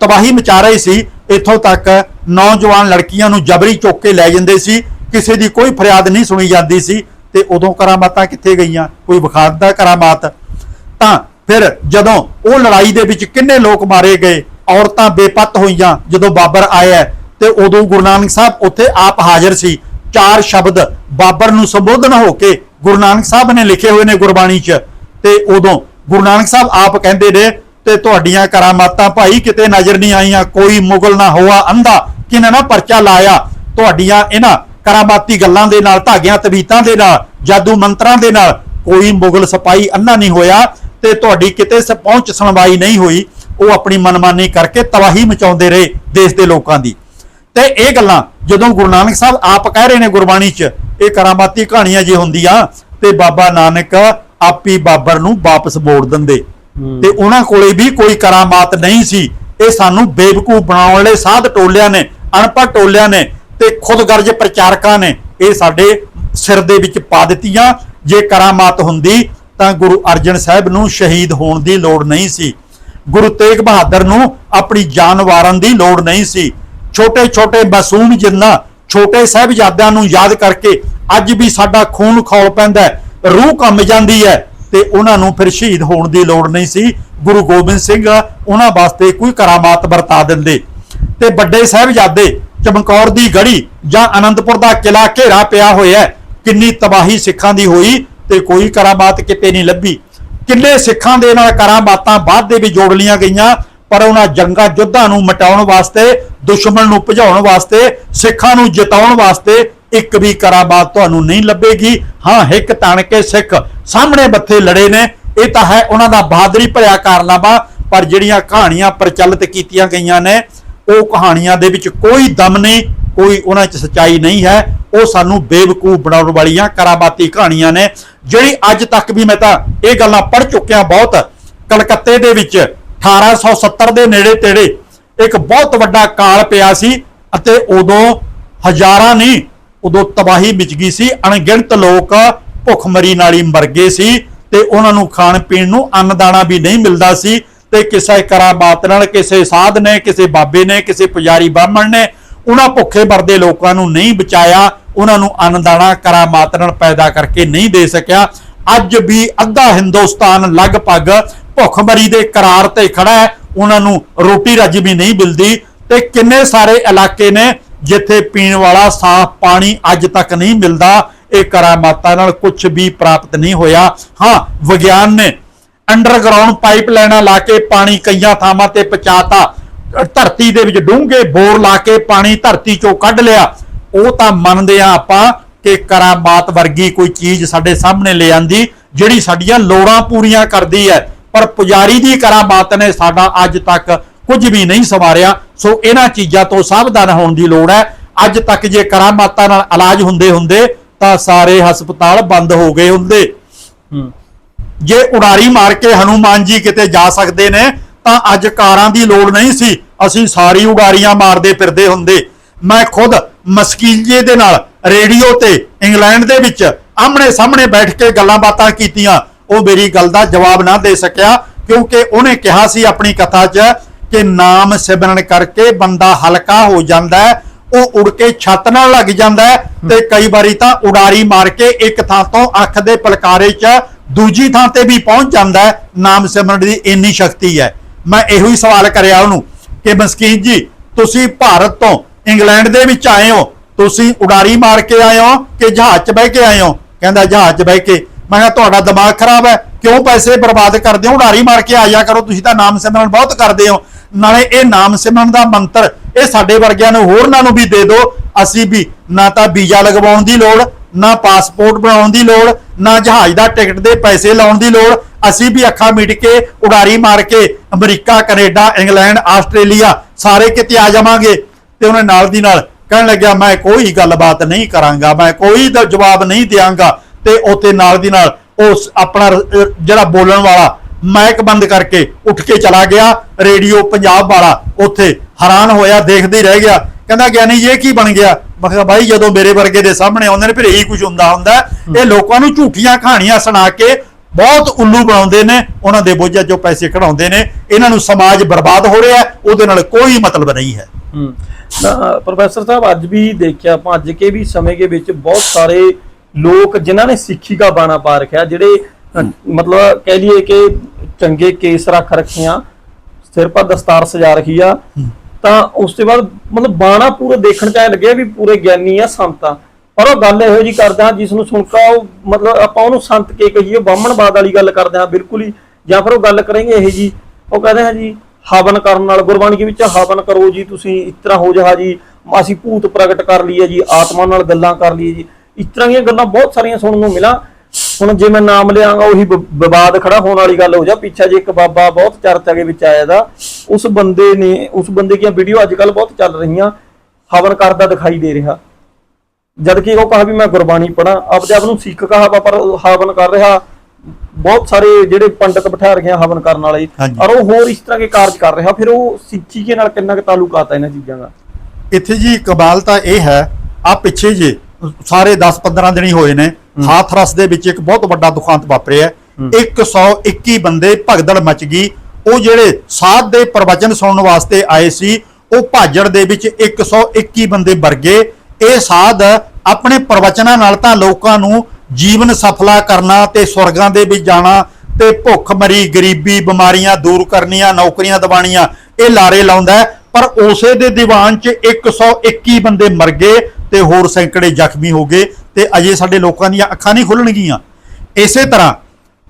Speaker 1: ਤਬਾਹੀ ਮਚਾ ਰਹੇ ਸੀ ਇੱਥੋਂ ਤੱਕ ਨੌਜਵਾਨ ਲੜਕੀਆਂ ਨੂੰ ਜਬਰੀ ਚੁੱਕ ਕੇ ਲੈ ਜਾਂਦੇ ਸੀ, ਕਿਸੇ ਦੀ ਕੋਈ ਫਰਿਆਦ ਨਹੀਂ ਸੁਣੀ ਜਾਂਦੀ ਸੀ ਤੇ ਉਦੋਂ ਕਰਾਮਾਤਾਂ ਕਿੱਥੇ ਗਈਆਂ? ਕੋਈ ਵਿਖਾਦਾ ਕਰਾਮਾਤ? ਤਾਂ ਫਿਰ ਜਦੋਂ ਉਹ ਲੜਾਈ ਦੇ ਵਿੱਚ ਕਿੰਨੇ ਲੋਕ ਮਾਰੇ ਗਏ? ਔਰਤਾਂ ਬੇਪੱਤ ਹੋਈਆਂ ਜਦੋਂ ਬਾਬਰ ਆਇਆ ਤੇ ਉਦੋਂ ਗੁਰੂ ਨਾਨਕ ਸਾਹਿਬ ਉੱਥੇ ਆਪ ਹਾਜ਼ਰ ਸੀ। ਚਾਰ ਸ਼ਬਦ ਬਾਬਰ ਨੂੰ ਸੰਬੋਧਨ ਹੋ ਕੇ ਗੁਰੂ ਨਾਨਕ ਸਾਹਿਬ ਨੇ ਲਿਖੇ ਹੋਏ ਨੇ ਗੁਰਬਾਣੀ 'ਚ ਤੇ ਉਦੋਂ ਗੁਰੂ ਨਾਨਕ ਸਾਹਿਬ ਆਪ ਕਹਿੰਦੇ ਨੇ ਤੇ ਤੁਹਾਡੀਆਂ ਕਰਾਮਾਤਾਂ ਭਾਈ ਕਿਤੇ ਨਜ਼ਰ ਨਹੀਂ ਆਈਆਂ, ਕੋਈ ਮੁਗਲ ਨਾ ਹੋਆ, ਅੰਧਾ ਕਿਨੇ ਨਾ ਪਰਚਾ ਲਾਇਆ? ਤੁਹਾਡੀਆਂ ਇਹਨਾਂ ਕਰਾਮਾਤੀ ਗੱਲਾਂ ਦੇ ਨਾਲ, ਧਾਗਿਆਂ, ਤਵੀਤਾਂ ਦੇ ਨਾਲ, ਜਾਦੂ ਮੰਤਰਾਂ ਦੇ ਨਾਲ ਕੋਈ ਮੁਗਲ ਸਿਪਾਹੀ ਅੰਨਾ ਨਹੀਂ ਹੋਇਆ ਤੇ ਤੁਹਾਡੀ ਕਿਤੇ ਪਹੁੰਚ ਸੁਣਵਾਈ ਨਹੀਂ ਹੋਈ। ਉਹ ਆਪਣੀ ਮਨਮਾਨੀ ਕਰਕੇ ਤਬਾਹੀ ਮਚਾਉਂਦੇ ਰਹੇ ਦੇਸ਼ ਦੇ ਲੋਕਾਂ ਦੀ। ਤੇ ਇਹ ਗੱਲਾਂ ਜਦੋਂ ਗੁਰੂ ਨਾਨਕ ਸਾਹਿਬ ਆਪ ਕਹਿ ਰਹੇ ਨੇ ਗੁਰਬਾਣੀ 'ਚ, ਇਹ ਕਰਾਮਾਤੀ ਕਹਾਣੀਆਂ ਜੇ ਹੁੰਦੀਆਂ ਤੇ ਬਾਬਾ ਨਾਨਕ ਆਪੀ ਬਾਬਰ ਨੂੰ ਵਾਪਸ ਮੋੜ ਦਿੰਦੇ। ਤੇ ਉਹਨਾਂ ਕੋਲੇ ਵੀ ਕੋਈ ਕਰਾਮਾਤ ਨਹੀਂ ਸੀ। ਇਹ ਸਾਨੂੰ ਬੇਵਕੂਫ ਬਣਾਉਣ ਲਈ ਸਾਧ ਟੋਲਿਆਂ ਨੇ, ਅਨਪੜ੍ਹ ਟੋਲਿਆਂ ਨੇ ਤੇ ਖੁਦਗਰਜ ਪ੍ਰਚਾਰਕਾਂ ਨੇ ਇਹ ਸਾਡੇ ਸਿਰ ਦੇ ਵਿੱਚ ਪਾ ਦਿੱਤੀਆਂ। ਜੇ ਕਰਾਮਾਤ ਹੁੰਦੀ ਤਾਂ ਗੁਰੂ ਅਰਜਨ ਸਾਹਿਬ ਨੂੰ ਸ਼ਹੀਦ ਹੋਣ ਦੀ ਲੋੜ ਨਹੀਂ ਸੀ। ਗੁਰੂ ਤੇਗ ਬਹਾਦਰ ਨੂੰ ਆਪਣੀ ਜਾਨ ਵਾਰਨ ਦੀ ਲੋੜ ਨਹੀਂ ਸੀ। ਛੋਟੇ ਛੋਟੇ ਮਾਸੂਮ ਜਿੰਨਾ ਛੋਟੇ ਸਾਹਿਬਜ਼ਾਦਿਆਂ ਨੂੰ ਯਾਦ ਕਰਕੇ ਅੱਜ ਵੀ ਸਾਡਾ ਖੂਨ ਖੌਲ ਪੈਂਦਾ ਰੂਹ ਕੰਬ ਜਾਂਦੀ ਹੈ। ਤੇ ਉਹਨਾਂ ਨੂੰ ਫਿਰ ਸ਼ਹੀਦ ਹੋਣ ਦੀ ਲੋੜ ਨਹੀਂ ਸੀ। ਗੁਰੂ ਗੋਬਿੰਦ ਸਿੰਘ ਉਹਨਾਂ ਵਾਸਤੇ ਕੋਈ ਕਰਾਮਾਤ ਵਰਤਾ ਦਿੰਦੇ। ਤੇ ਵੱਡੇ ਸਾਹਿਬਜ਼ਾਦੇ ਚਮਕੌਰ ਦੀ ਗੜੀ ਜਾਂ ਅਨੰਦਪੁਰ ਦਾ ਕਿਲਾ ਘੇਰਾ ਪਿਆ ਹੋਇਆ ਕਿੰਨੀ ਤਬਾਹੀ ਸਿੱਖਾਂ ਦੀ ਹੋਈ ਤੇ ਕੋਈ ਕਰਾਮਾਤ ਕਿਤੇ ਨਹੀਂ ਲੱਭੀ। ਕਿੰਨੇ ਸਿੱਖਾਂ ਦੇ ਨਾਲ ਕਰਾਮਾਤਾਂ ਬਾਅਦ ਦੇ ਵੀ ਜੋੜ ਲੀਆਂ ਗਈਆਂ, ਪਰ ਉਹਨਾਂ ਜੰਗਾਂ ਯੁੱਧਾਂ ਨੂੰ ਮਟਾਉਣ ਵਾਸਤੇ, ਦੁਸ਼ਮਣ ਨੂੰ ਭਜਾਉਣ ਵਾਸਤੇ, ਸਿੱਖਾਂ ਨੂੰ ਜਿਤਾਉਣ ਵਾਸਤੇ ਇੱਕ ਵੀ ਕਰਾਬਾਤ ਤੁਹਾਨੂੰ ਨਹੀਂ ਲੱਭੇਗੀ। ਹਾਂ ਹਿੱਕ ਤਣ ਕੇ ਸਿੱਖ ਸਾਹਮਣੇ ਬੱਥੇ ਲੜੇ ਨੇ। ਇਹ ਤਾਂ ਹੈ ਉਹਨਾਂ ਦਾ ਬਹਾਦਰੀ ਭਰਿਆ ਕਾਰਨਾਮਾ, ਪਰ ਜਿਹੜੀਆਂ ਕਹਾਣੀਆਂ ਪ੍ਰਚਲਿਤ ਕੀਤੀਆਂ ਗਈਆਂ ਨੇ, ਉਹ ਕਹਾਣੀਆਂ ਦੇ ਵਿੱਚ ਕੋਈ ਦਮ ਨਹੀਂ, ਕੋਈ ਉਹਨਾਂ 'ਚ ਸਚਾਈ ਨਹੀਂ ਹੈ। ਉਹ ਸਾਨੂੰ ਬੇਵਕੂਫ ਬਣਾਉਣ ਵਾਲੀਆਂ ਕਰਾਮਾਤੀ ਕਹਾਣੀਆਂ ਨੇ, ਜਿਹੜੀ ਅੱਜ ਤੱਕ ਵੀ ਮੈਂ ਤਾਂ ਇਹ ਗੱਲਾਂ ਪੜ੍ਹ ਚੁੱਕਿਆ ਬਹੁਤ। ਕਲਕੱਤੇ ਦੇ ਵਿੱਚ 1870 ਦੇ ਨੇੜੇ ਤੇੜੇ ਇੱਕ ਬਹੁਤ ਵੱਡਾ ਕਾਲ ਪਿਆ ਸੀ, ਅਤੇ ਉਦੋਂ ਹਜ਼ਾਰਾਂ ਨਹੀਂ ਉਦੋਂ ਤਬਾਹੀ ਮਚ ਗਈ ਸੀ, ਅਣਗਿਣਤ ਲੋਕ ਭੁੱਖਮਰੀ ਨਾਲ ਹੀ ਮਰ ਗਏ ਸੀ ਤੇ ਉਹਨਾਂ ਨੂੰ ਖਾਣ ਪੀਣ ਨੂੰ ਅੰਨ ਵੀ ਨਹੀਂ ਮਿਲਦਾ ਸੀ ਤੇ ਕਿਸੇ ਕਰਾਮਾਤ ਨਾਲ ਕਿਸੇ ਸਾਧ ਨੇ, ਕਿਸੇ ਬਾਬੇ ਨੇ, ਕਿਸੇ ਪੁਜਾਰੀ ਬ੍ਰਾਹਮਣ ਨੇ ਉਹਨਾਂ ਭੁੱਖੇ ਮਰਦੇ ਲੋਕਾਂ ਨੂੰ ਨਹੀਂ ਬਚਾਇਆ, ਉਹਨਾਂ ਨੂੰ ਅੰਨ ਦਾਣਾ ਕਰਾਮਾਤ ਨਾਲ ਪੈਦਾ ਕਰਕੇ ਨਹੀਂ ਦੇ ਸਕਿਆ। ਅੱਜ ਵੀ ਅੱਧਾ ਹਿੰਦੁਸਤਾਨ ਲਗਭਗ ਭੁੱਖਮਰੀ ਦੇ ਕਰਾਰ ਤੇ ਖੜਾ ਹੈ, ਉਹਨਾਂ ਨੂੰ ਰੋਟੀ ਰੱਜ ਵੀ ਨਹੀਂ ਮਿਲਦੀ ਤੇ ਕਿੰਨੇ ਸਾਰੇ ਇਲਾਕੇ ਨੇ ਜਿੱਥੇ ਪੀਣ ਵਾਲਾ ਸਾਫ਼ ਪਾਣੀ ਅੱਜ ਤੱਕ ਨਹੀਂ ਮਿਲਦਾ, ਇਹ ਕਰਾਮਾਤਾਂ ਨਾਲ ਕੁਝ ਵੀ ਪ੍ਰਾਪਤ ਨਹੀਂ ਹੋਇਆ। ਹਾਂ, ਵਿਗਿਆਨ ਨੇ ਅੰਡਰਗਰਾਉਂਡ ਪਾਈਪ ਲਾਈਨਾਂ ਲਾ ਕੇ ਪਾਣੀ ਕਈਆਂ ਥਾਵਾਂ ਤੇ ਪਹੁੰਚਾਤਾ। ਧਰਤੀ ਦੇ ਵਿੱਚ ਡੂੰਘੇ ਬੋਰ ਲਾ ਕੇ ਪਾਣੀ ਧਰਤੀ ਚੋਂ ਕੱਢ ਲਿਆ। ਉਹ ਤਾਂ ਮੰਨਦੇ ਆ ਆਪਾਂ ਕਿ ਕਰਾਮਾਤ ਵਰਗੀ ਕੋਈ ਚੀਜ਼ ਸਾਡੇ ਸਾਹਮਣੇ ਲੈ ਆਂਦੀ, ਜਿਹੜੀ ਸਾਡੀਆਂ ਲੋੜਾਂ ਪੂਰੀਆਂ ਕਰਦੀ ਹੈ। ਪਰ ਪੁਜਾਰੀ ਦੀ ਕਰਾਮਾਤ ਨੇ ਸਾਡਾ ਅੱਜ ਤੱਕ ਕੁਝ ਵੀ ਨਹੀਂ ਸਵਾਰਿਆ। ਸੋ ਇਹਨਾਂ ਚੀਜ਼ਾਂ ਤੋਂ ਸਾਵਧਾਨ ਹੋਣ ਦੀ ਲੋੜ ਹੈ। ਅੱਜ ਤੱਕ ਜੇ ਕਰਾਮਾਤਾਂ ਨਾਲ ਇਲਾਜ ਹੁੰਦੇ ਹੁੰਦੇ ਤਾਂ ਸਾਰੇ ਹਸਪਤਾਲ ਬੰਦ ਹੋ ਗਏ ਹੁੰਦੇ। ਜੇ ਉਡਾਰੀ ਮਾਰ ਕੇ ਹਨੂਮਾਨ ਜੀ ਕਿਤੇ ਜਾ ਸਕਦੇ ਨੇ ਤਾਂ ਅੱਜ ਕਾਰਾਂ ਦੀ ਲੋੜ ਨਹੀਂ ਸੀ। ਅਸੀਂ ਸਾਰੀ ਉਡਾਰੀਆਂ ਮਾਰਦੇ ਫਿਰਦੇ ਹੁੰਦੇ। ਮੈਂ ਖੁਦ ਮਸਕੀਲੀਏ ਦੇ ਨਾਲ ਰੇਡੀਓ ਤੇ ਇੰਗਲੈਂਡ ਦੇ ਵਿੱਚ ਆਹਮਣੇ ਸਾਹਮਣੇ ਬੈਠ ਕੇ ਗੱਲਾਂ ਬਾਤਾਂ ਕੀਤੀਆਂ। ਉਹ ਮੇਰੀ ਗੱਲ ਦਾ ਜਵਾਬ ਨਾ ਦੇ ਸਕਿਆ ਕਿਉਂਕਿ ਉਹਨੇ ਕਿਹਾ ਸੀ ਆਪਣੀ ਕਥਾ 'ਚ ਕਿ ਨਾਮ ਸਿਮਰਨ ਕਰਕੇ ਬੰਦਾ ਹਲਕਾ ਹੋ ਜਾਂਦਾ ਹੈ ਉਹ ਉੜ ਕੇ ਛੱਤ ਨਾਲ ਲੱਗ ਜਾਂਦਾ ਹੈ ਤੇ ਕਈ ਵਾਰੀ ਤਾਂ ਉਡਾਰੀ ਮਾਰ ਕੇ ਇੱਕ ਥਾਂ ਤੋਂ ਅੱਖ ਦੇ ਪਲਕਾਰੇ 'ਚ ਦੂਜੀ ਥਾਂ ਤੇ ਵੀ ਪਹੁੰਚ ਜਾਂਦਾ ਹੈ ਨਾਮ ਸਿਮਰਨ ਦੀ ਇੰਨੀ ਸ਼ਕਤੀ ਹੈ। ਮੈਂ ਇਹੋ ਹੀ ਸਵਾਲ ਕਰਿਆ ਉਹਨੂੰ ਕਿ ਮਸਕੀਨ ਜੀ ਤੁਸੀਂ ਭਾਰਤ ਤੋਂ ਇੰਗਲੈਂਡ ਦੇ ਵਿੱਚ ਆਏ ਹੋ ਤੁਸੀਂ ਉਡਾਰੀ ਮਾਰ ਕੇ ਆਏ ਹੋ ਕਿ ਜਹਾਜ਼ 'ਚ ਬਹਿ ਕੇ ਆਏ ਹੋ? ਕਹਿੰਦਾ ਜਹਾਜ਼ 'ਚ ਬਹਿ ਕੇ। ਮੈਂ ਕਿਹਾ ਤੁਹਾਡਾ ਦਿਮਾਗ ਖਰਾਬ ਹੈ ਕਿਉਂ ਪੈਸੇ ਬਰਬਾਦ ਕਰਦੇ ਹੋ? ਉਡਾਰੀ ਮਾਰ ਕੇ ਆਇਆ ਕਰੋ ਤੁਸੀਂ ਤਾਂ ਨਾਮ ਸਿਮਰਨ ਬਹੁਤ ਕਰਦੇ ਹੋ। ਨਾਲੇ ਇਹ ਨਾਮ ਸਿਮਰਨ ਦਾ ਮੰਤਰ, ਇਹ ਸਾਡੇ ਵਰਗਿਆਂ ਨੂੰ ਹੋਰਨਾਂ ਨੂੰ ਵੀ ਦੇ ਦਿਓ। ਅਸੀਂ ਵੀ ਨਾ ਤਾਂ ਵੀਜ਼ਾ ਲਗਵਾਉਣ ਦੀ ਲੋੜ, ਨਾ ਪਾਸਪੋਰਟ ਬਣਾਉਣ ਦੀ ਲੋੜ, ਨਾ ਜਹਾਜ਼ ਦਾ ਟਿਕਟ ਦੇ ਪੈਸੇ ਲਾਉਣ ਦੀ ਲੋੜ। ਅਸੀਂ ਵੀ ਅੱਖਾਂ ਮੀਟ ਕੇ, ਉਡਾਰੀ ਮਾਰ ਕੇ, ਅਮਰੀਕਾ, ਕੈਨੇਡਾ, ਇੰਗਲੈਂਡ, ਆਸਟ੍ਰੇਲੀਆ ਸਾਰੇ ਕਿਤੇ ਆ ਜਾਵਾਂਗੇ। ਤੇ ਉਹਨੇ ਨਾਲ ਦੀ ਨਾਲ ਕਹਿਣ ਲੱਗਿਆ, ਮੈਂ ਕੋਈ ਗੱਲਬਾਤ ਨਹੀਂ ਕਰਾਂਗਾ, ਮੈਂ ਕੋਈ ਜਵਾਬ ਨਹੀਂ ਦਿਆਂਗਾ। ਤੇ ਉੱਥੇ ਨਾਲ ਦੀ ਨਾਲ ਉਸ ਆਪਣਾ ਜਿਹੜਾ ਬੋਲਣ ਵਾਲਾ ਮਾਈਕ ਬੰਦ ਕਰਕੇ ਉੱਠ ਕੇ ਚਲਾ ਗਿਆ ਰੇਡੀਓ ਪੰਜਾਬ ਵਾਲਾ। ਉੱਥੇ ਹੈਰਾਨ ਹੋਇਆ ਦੇਖਦੇ ਹੀ ਰਹਿ ਗਿਆ। ਕਹਿੰਦਾ ਗਿਆਨੀ ਇਹ ਕੀ ਬਣ ਗਿਆ? ਮੈਂ ਕਿਹਾ ਭਾਈ ਜਦੋਂ ਮੇਰੇ ਵਰਗੇ ਦੇ ਸਾਹਮਣੇ ਆਉਂਦੇ ਨੇ ਫਿਰ ਇਹੀ ਕੁਝ ਹੁੰਦਾ ਹੁੰਦਾ। ਇਹ ਲੋਕਾਂ ਨੂੰ ਝੂਠੀਆਂ ਕਹਾਣੀਆਂ ਸੁਣਾ ਕੇ ਬਹੁਤ ਉੱਲੂ ਬਣਾਉਂਦੇ ਨੇ ਉਹਨਾਂ ਦੇ ਬੋਝਾਂ ਚੋਂ ਪੈਸੇ ਕਢਾਉਂਦੇ ਨੇ। ਇਹਨਾਂ ਨੂੰ ਸਮਾਜ ਬਰਬਾਦ ਹੋ ਰਿਹਾ ਉਹਦੇ ਨਾਲ ਕੋਈ ਮਤਲਬ ਨਹੀਂ ਹੈ।
Speaker 2: ਪ੍ਰੋਫੈਸਰ ਸਾਹਿਬ ਅੱਜ ਵੀ ਦੇਖਿਆ ਆਪਾਂ ਅੱਜ ਕੇ ਵੀ ਸਮੇਂ ਦੇ ਵਿੱਚ ਬਹੁਤ ਸਾਰੇ ਲੋਕ ਜਿਨ੍ਹਾਂ ਨੇ ਸਿੱਖੀ ਦਾ ਬਾਣਾ ਪਾ ਰੱਖਿਆ ਜਿਹੜੇ ਮਤਲਬ ਕਹਿ ਲਈਏ ਕਿ ਚੰਗੇ ਕੇਸ ਰੱਖ ਰੱਖਿਆ ਸਿਰ ਪਰ ਦਸਤਾਰ ਸਜਾ ਰੱਖੀ ਆ ਤਾਂ ਉਸ ਤੋਂ ਬਾਅਦ ਮਤਲਬ ਬਾਣਾ ਪੂਰੇ ਦੇਖਣ ਚ ਐ ਲੱਗਿਆ ਵੀ ਪੂਰੇ ਗਿਆਨੀ ਆ ਸੰਤ ਆ। ਪਰ ਉਹ ਗੱਲ ਇਹੋ ਜੀ ਕਰਦਾ ਜਿਸ ਨੂੰ ਸੁਣ ਕੇ ਉਹ ਮਤਲਬ ਆਪਾਂ ਉਹਨੂੰ ਸੰਤ ਕੇ ਕਹੀਏ ਬਾਹਮਣਵਾਦ ਵਾਲੀ ਗੱਲ ਕਰਦੇ ਹਾਂ ਬਿਲਕੁਲ ਹੀ। ਜਾਂ ਫਿਰ ਉਹ ਗੱਲ ਕਰਾਂਗੇ ਇਹ ਜੀ ਉਹ ਕਹਿੰਦੇ ਹਾਂ ਜੀ ਹਵਨ ਕਰਨ ਨਾਲ ਗੁਰਬਾਣੀ ਵਿੱਚ ਹਵਨ ਕਰੋ ਜੀ ਤੁਸੀਂ ਇਸ ਤਰ੍ਹਾਂ ਹੋ ਜਾ ਜੀ ਅਸੀਂ ਭੂਤ ਪ੍ਰਗਟ ਕਰ ਲਈਏ ਜੀ ਆਤਮਾ ਨਾਲ ਗੱਲਾਂ ਕਰ ਲਈਏ ਜੀ। ਇਸ ਤਰ੍ਹਾਂ ਦੀਆਂ ਗੱਲਾਂ ਬਹੁਤ ਸਾਰੀਆਂ ਸੁਣਨ ਨੂੰ ਮਿਲਾਂ। ਹੁਣ ਜੇ ਮੈਂ ਨਾਮ ਲਿਆਂਗਾ ਉਹੀ ਵਿਵਾਦ ਖੜਾ ਹੋਣ ਵਾਲੀ ਗੱਲ ਹੋ ਜਾ। ਪਿੱਛੇ ਜੇ ਇੱਕ ਬਾਬਾ ਬਹੁਤ ਚਰਚਾ ਦੇ ਵਿੱਚ ਆਇਆ ਦਾ ਉਸ ਬੰਦੇ ਨੇ ਉਸ ਬੰਦੇ ਦੀਆਂ ਵੀਡੀਓ ਅੱਜ ਕੱਲ ਬਹੁਤ ਚੱਲ ਰਹੀਆਂ ਹਵਨ ਕਰਦਾ ਦਿਖਾਈ ਦੇ ਰਿਹਾ। ਜਦ ਕਿ ਉਹ ਕਹਾ ਵੀ ਮੈਂ ਗੁਰਬਾਣੀ ਪੜਾਂ ਆਪਦੇ ਆਪ ਨੂੰ ਸਿੱਖ ਕਹਾ ਵਾ, ਪਰ ਹਵਨ ਕਰ ਰਿਹਾ। ਬਹੁਤ ਸਾਰੇ ਜਿਹੜੇ ਪੰਡਤ ਬਿਠਾ ਆ ਹਵਨ ਕਰਨ ਵਾਲੇ। ਔਰ ਉਹ ਹੋਰ ਇਸ ਤਰ੍ਹਾਂ ਦੇ ਕਾਰਜ ਕਰ ਰਿਹਾ। ਫਿਰ ਉਹ ਸਿੱਖੀ ਕੇ ਨਾਲ ਕਿੰਨਾ ਕੁ ਤਾਲੁਕਾਤ ਹੈ ਇਹਨਾਂ ਚੀਜ਼ਾਂ ਦਾ?
Speaker 1: ਇੱਥੇ ਜੀ ਕਮਾਲ ਤਾਂ ਇਹ ਹੈ ਆ ਪਿੱਛੇ ਜੇ ਸਾਰੇ 10-15 ਦਿਨ ਹੀ ਹੋਏ ਨੇ ਹਾਥਰਸ ਦੇ ਵਿੱਚ ਇੱਕ ਬਹੁਤ ਵੱਡਾ ਦੁਖਾਂਤ ਵਾਪਰਿਆ। ਹੈ। 121 ਬੰਦੇ ਭਗਦੜ ਮਚ ਗਈ। ਉਹ ਜਿਹੜੇ ਸਾਧ ਦੇ ਪ੍ਰਵਚਨ ਸੁਣਨ ਵਾਸਤੇ ਆਏ ਸੀ ਉਹ ਭਾਜੜ ਦੇ ਵਿੱਚ 121 ਬੰਦੇ ਵਰਗੇ ਇਹ ਸਾਧ ਆਪਣੇ ਪ੍ਰਵਚਨਾਂ ਨਾਲ ਤਾਂ ਲੋਕਾਂ ਨੂੰ ਜੀਵਨ ਸਫਲਾ ਕਰਨਾ ਤੇ ਸਵਰਗਾਂ ਦੇ ਵਿੱਚ ਜਾਣਾ ਤੇ ਭੁੱਖ ਮਰੀ ਗਰੀਬੀ ਬਿਮਾਰੀਆਂ ਦੂਰ ਕਰਨੀਆਂ ਨੌਕਰੀਆਂ ਦਿਵਾਣੀਆਂ ਇਹ ਲਾਰੇ ਲਾਉਂਦਾ ਹੈ, ਪਰ ਉਸੇ ਦੇ ਦੀਵਾਨ 'ਚ 121 ਬੰਦੇ ਮਰ ਗਏ ਤੇ ਹੋਰ ਸੈਂਕੜੇ ਜ਼ਖਮੀ ਹੋ ਗਏ। ਤੇ ਅਜੇ ਸਾਡੇ ਲੋਕਾਂ ਦੀਆਂ ਅੱਖਾਂ ਨਹੀਂ ਖੁੱਲਣਗੀਆਂ। ਇਸੇ ਤਰ੍ਹਾਂ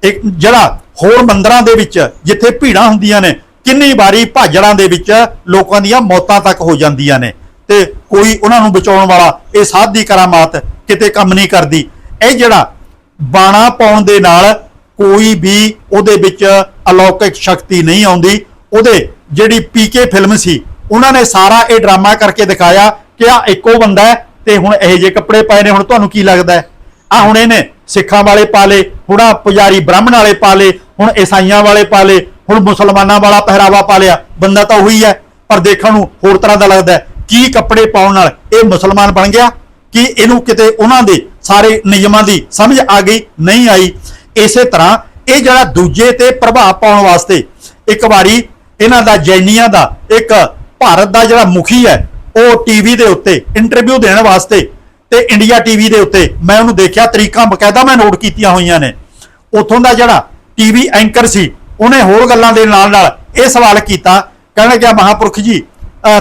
Speaker 1: ਇੱਕ ਜਿਹੜਾ ਹੋਰ ਮੰਦਰਾਂ ਦੇ ਵਿੱਚ ਜਿੱਥੇ ਭੀੜਾਂ ਹੁੰਦੀਆਂ ਨੇ, ਕਿੰਨੀ ਵਾਰੀ ਭਾਜੜਾਂ ਦੇ ਵਿੱਚ ਲੋਕਾਂ ਦੀਆਂ ਮੌਤਾਂ ਤੱਕ ਹੋ ਜਾਂਦੀਆਂ ਨੇ। ਤੇ ਕੋਈ ਉਹਨਾਂ ਨੂੰ ਬਚਾਉਣ ਵਾਲਾ ਇਹ ਸਾਧ ਦੀ ਕਰਾਮਾਤ ਕਿਤੇ ਕੰਮ ਨਹੀਂ ਕਰਦੀ। ਇਹ ਜਿਹੜਾ ਬਾਣਾ ਪਾਉਣ ਦੇ ਨਾਲ ਕੋਈ ਵੀ ਉਹਦੇ ਵਿੱਚ ਅਲੌਕਿਕ ਸ਼ਕਤੀ ਨਹੀਂ ਆਉਂਦੀ, ਉਹਦੇ ਜਿਹੜੀ ਪੀਕੇ ਫਿਲਮ ਸੀ, ਉਹਨਾਂ ਨੇ ਸਾਰਾ ਇਹ ਡਰਾਮਾ ਕਰਕੇ ਦਿਖਾਇਆ ਕਿ ਆ ਇੱਕੋ ਬੰਦਾ ਹੈ ਤੇ ਹੁਣ ਇਹੋ ਜਿਹੇ ਕੱਪੜੇ ਪਾਏ ਨੇ, ਹੁਣ ਤੁਹਾਨੂੰ ਕੀ ਲੱਗਦਾ ਹੈ? ਆ ਹੁਣ ਇਹਨੇ ਸਿੱਖਾਂ ਵਾਲੇ ਪਾ ਲਏ, ਹੁਣ ਆਹ ਪੁਜਾਰੀ ਬ੍ਰਾਹਮਣ ਵਾਲੇ ਪਾ ਲਏ, ਹੁਣ ਈਸਾਈਆਂ ਵਾਲੇ ਪਾ ਲਏ, ਹੁਣ ਮੁਸਲਮਾਨਾਂ ਵਾਲਾ ਪਹਿਰਾਵਾ ਪਾ ਲਿਆ। ਬੰਦਾ ਤਾਂ ਉਹੀ ਹੈ, ਪਰ ਦੇਖਣ ਨੂੰ ਹੋਰ ਤਰ੍ਹਾਂ ਦਾ ਲੱਗਦਾ ਕੀ ਕੱਪੜੇ ਪਾਉਣ ਨਾਲ ਇਹ ਮੁਸਲਮਾਨ ਬਣ ਗਿਆ? ਕਿ ਇਹਨੂੰ ਕਿਤੇ ਉਹਨਾਂ ਦੇ ਸਾਰੇ ਨਿਯਮਾਂ ਦੀ ਸਮਝ ਆ ਗਈ? ਨਹੀਂ ਆਈ। ਇਸੇ ਤਰ੍ਹਾਂ ਇਹ ਜਿਹੜਾ ਦੂਜੇ ਤੇ ਪ੍ਰਭਾਵ ਪਾਉਣ ਵਾਸਤੇ ਇੱਕ ਵਾਰੀ ਇਹਨਾਂ ਦਾ ਜੈਨੀਆਂ ਦਾ ਇੱਕ ਭਾਰਤ ਦਾ ਜਿਹੜਾ ਮੁਖੀ ਹੈ ਉਹ ਟੀਵੀ ਦੇ ਉੱਤੇ ਇੰਟਰਵਿਊ ਦੇਣ ਵਾਸਤੇ ਤੇ ਇੰਡੀਆ ਟੀਵੀ ਦੇ ਉੱਤੇ ਮੈਂ ਉਹਨੂੰ ਦੇਖਿਆ, ਤਰੀਕਾਂ, ਬਕਾਇਦਾ ਮੈਂ ਨੋਟ ਕੀਤੀਆਂ ਹੋਈਆਂ ਨੇ। ਉਥੋਂ ਦਾ ਜਿਹੜਾ ਟੀਵੀ ਐਂਕਰ ਸੀ, ਉਹਨੇ ਹੋਰ ਗੱਲਾਂ ਦੇ ਨਾਲ ਨਾਲ ਇਹ ਸਵਾਲ ਕੀਤਾ ਕਹਿਣ ਲੱਗਿਆ ਮਹਾਪੁਰਖ ਜੀ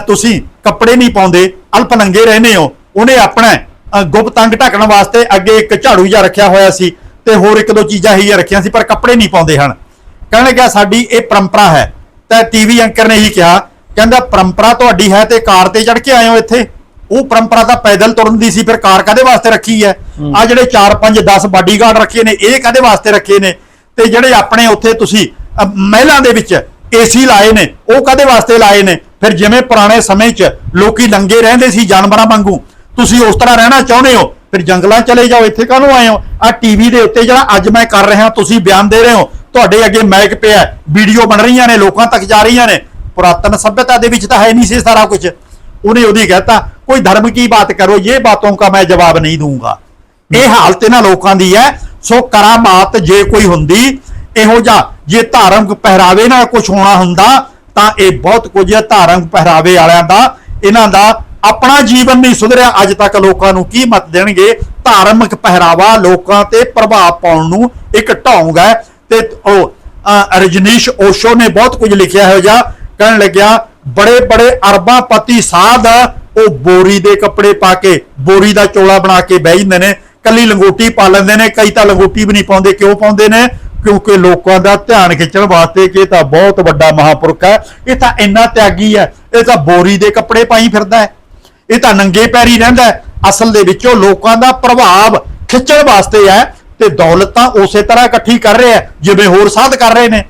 Speaker 1: ਤੁਸੀਂ ਕੱਪੜੇ ਨਹੀਂ ਪਾਉਂਦੇ, ਅਲਪ ਨੰਗੇ ਰਹਿੰਦੇ ਹੋ। ਉਹਨੇ ਆਪਣਾ ਗੁਪਤ ਅੰਗ ਢੱਕਣ ਵਾਸਤੇ ਅੱਗੇ ਇੱਕ ਝਾੜੂ ਜਿਹਾ ਰੱਖਿਆ ਹੋਇਆ ਸੀ ਤੇ ਹੋਰ ਇੱਕ ਦੋ ਚੀਜ਼ਾਂ ਹੀ ਰੱਖੀਆਂ ਸੀ, ਪਰ ਕੱਪੜੇ ਨਹੀਂ ਪਾਉਂਦੇ ਹਨ। ਕਹਿਣ ਲੱਗਿਆ ਸਾਡੀ ਇਹ ਪਰੰਪਰਾ ਹੈ। ਤਾਂ ਟੀਵੀ ਐਂਕਰ ਨੇ ਹੀ ਕਿਹਾ ਕਹਿੰਦਾ ਪਰੰਪਰਾ ਤੁਹਾਡੀ ਹੈ ਤੇ ਕਾਰ ਤੇ ਚੜ ਕੇ ਆਏ ਹੋ ਇੱਥੇ। ਉਹ ਪਰੰਪਰਾ ਤਾਂ ਪੈਦਲ ਤੁਰਨ ਦੀ ਸੀ ਫਿਰ ਕਾਰ ਕਾਦੇ ਵਾਸਤੇ ਰੱਖੀ ਹੈ? ਆ ਜਿਹੜੇ 4 5 10 ਬਾਡੀਗਾਰਡ ਰੱਖੇ ਨੇ ਇਹ ਕਾਦੇ ਵਾਸਤੇ ਰੱਖੇ ਨੇ? ਤੇ ਜਿਹੜੇ ਆਪਣੇ ਉੱਥੇ ਤੁਸੀਂ ਮਹਿਲਾਂ ਦੇ ਵਿੱਚ ਏਸੀ ਲਾਏ ਨੇ ਉਹ ਕਦੇ ਵਾਸਤੇ ਲਾਏ ਨੇ? ਫਿਰ ਜਿਵੇਂ ਪੁਰਾਣੇ ਸਮੇਂ 'ਚ ਲੋਕੀ ਨੰਗੇ ਰਹਿੰਦੇ ਸੀ ਜਾਨਵਰਾਂ ਵਾਂਗੂ ਤੁਸੀਂ ਉਸ ਤਰ੍ਹਾਂ ਰਹਿਣਾ ਚਾਹੁੰਦੇ ਹੋ ਫਿਰ ਜੰਗਲਾਂ ਚਲੇ ਜਾਓ ਇੱਥੇ ਕਾਹਨੂੰ ਆਏ ਹੋ? ਆ ਟੀਵੀ ਦੇ ਉੱਤੇ ਜਿਹੜਾ ਅੱਜ ਮੈਂ ਕਰ ਰਿਹਾ ਤੁਸੀਂ ਬਿਆਨ ਦੇ ਰਹੇ ਹੋ ਤੁਹਾਡੇ ਅੱਗੇ ਮਾਈਕ ਪਿਆ ਵੀਡੀਓ ਬਣ ਰਹੀਆਂ ਨੇ ਲੋਕਾਂ ਤੱਕ ਜਾ ਰਹੀਆਂ ਨੇ। ਪੁਰਾਤਨ ਸਭਿਅਤਾ ਦੇ ਵਿੱਚ ਤਾਂ ਹੈ ਨਹੀਂ ਸੀ ਸਾਰਾ ਕੁਝ ਉਹਨੇ ਉਹਦੀ ਕਹਤਾ ਕੋਈ ਧਰਮ ਕੀ ਬਾਤ ਕਰੋ ਇਹ ਬਾਤੋਂ का ਮੈਂ ਜਵਾਬ ਨਹੀਂ ਦੂੰਗਾ ਇਹ ਹਾਲਤ ਇਹਨਾਂ ਲੋਕਾਂ ਦੀ ਹੈ। ਸੋ ਕਰਾਮਾਤ ਜੇ ਕੋਈ ਹੁੰਦੀ ਇਹੋ ਜਿਹਾ ਜੇ ਧਾਰਮਿਕ ਪਹਿਰਾਵੇ ਨਾਲ ਕੁਝ ਹੋਣਾ ਹੁੰਦਾ ਤਾਂ ਇਹ ਬਹੁਤ ਕੁਝ ਹੈ ਧਾਰਮਿਕ ਪਹਿਰਾਵੇ ਵਾਲਿਆਂ ਦਾ। ਇਹਨਾਂ ਦਾ ਆਪਣਾ ਜੀਵਨ ਨਹੀਂ ਸੁਧਰਿਆ ਅੱਜ ਤੱਕ ਲੋਕਾਂ ਨੂੰ ਕੀ ਮਤ ਦੇਣਗੇ? ਧਾਰਮਿਕ ਪਹਿਰਾਵਾ ਲੋਕਾਂ ਤੇ ਪ੍ਰਭਾਵ ਪਾਉਣ ਨੂੰ ਇੱਕ ਢੌਂਗ ਹੈ। ਤੇ ਉਹ ਅ, ਰਜਨੀਸ਼ ਓਸ਼ੋ ਨੇ ਬਹੁਤ ਕੁਝ ਲਿਖਿਆ ਹੋ ਜਾ ਕਹਿਣ ਲੱਗਿਆ ਬੜੇ ਬੜੇ ਅਰਬਾਂ ਪਤੀ ਸਾਧ ਉਹ ਬੋਰੀ ਦੇ ਕੱਪੜੇ ਪਾ ਕੇ ਬੋਰੀ ਦਾ ਚੋਲਾ ਬਣਾ ਕੇ ਬਹਿ ਜਾਂਦੇ ਨੇ ਕੱਲੀ ਲੰਗੋਟੀ ਪਾ ਲੈਂਦੇ ਨੇ ਕਈ ਤਾਂ ਲੰਗੋਟੀ ਵੀ ਨਹੀਂ ਪਾਉਂਦੇ ਕਿਉਂ ਪਾਉਂਦੇ ਨੇ? ਕਿਉਂਕਿ ਲੋਕਾਂ ਦਾ ਧਿਆਨ ਖਿੱਚਣ ਵਾਸਤੇ ਕਿ ਇਹ ਤਾਂ ਬਹੁਤ ਵੱਡਾ ਮਹਾਪੁਰਖ ਹੈ। ਇਹ ਤਾਂ ਇੰਨਾ ਤਿਆਗੀ ਹੈ ਇਹ ਤਾਂ ਬੋਰੀ ਦੇ ਕੱਪੜੇ ਪਾਈ ਫਿਰਦਾ ਹੈ। ਇਹ ਤਾਂ ਨੰਗੇ ਪੈਰੀ ਰਹਿੰਦਾ। ਅਸਲ ਦੇ ਵਿੱਚੋਂ ਲੋਕਾਂ ਦਾ ਪ੍ਰਭਾਵ ਖਿੱਚਣ ਵਾਸਤੇ ਹੈ ਤੇ ਦੌਲਤ ਤਾਂ ਉਸੇ ਤਰ੍ਹਾਂ ਇਕੱਠੀ ਕਰ ਰਿਹਾ ਜਿਵੇਂ ਹੋਰ ਸਾਧ ਕਰ ਰਹੇ ਨੇ।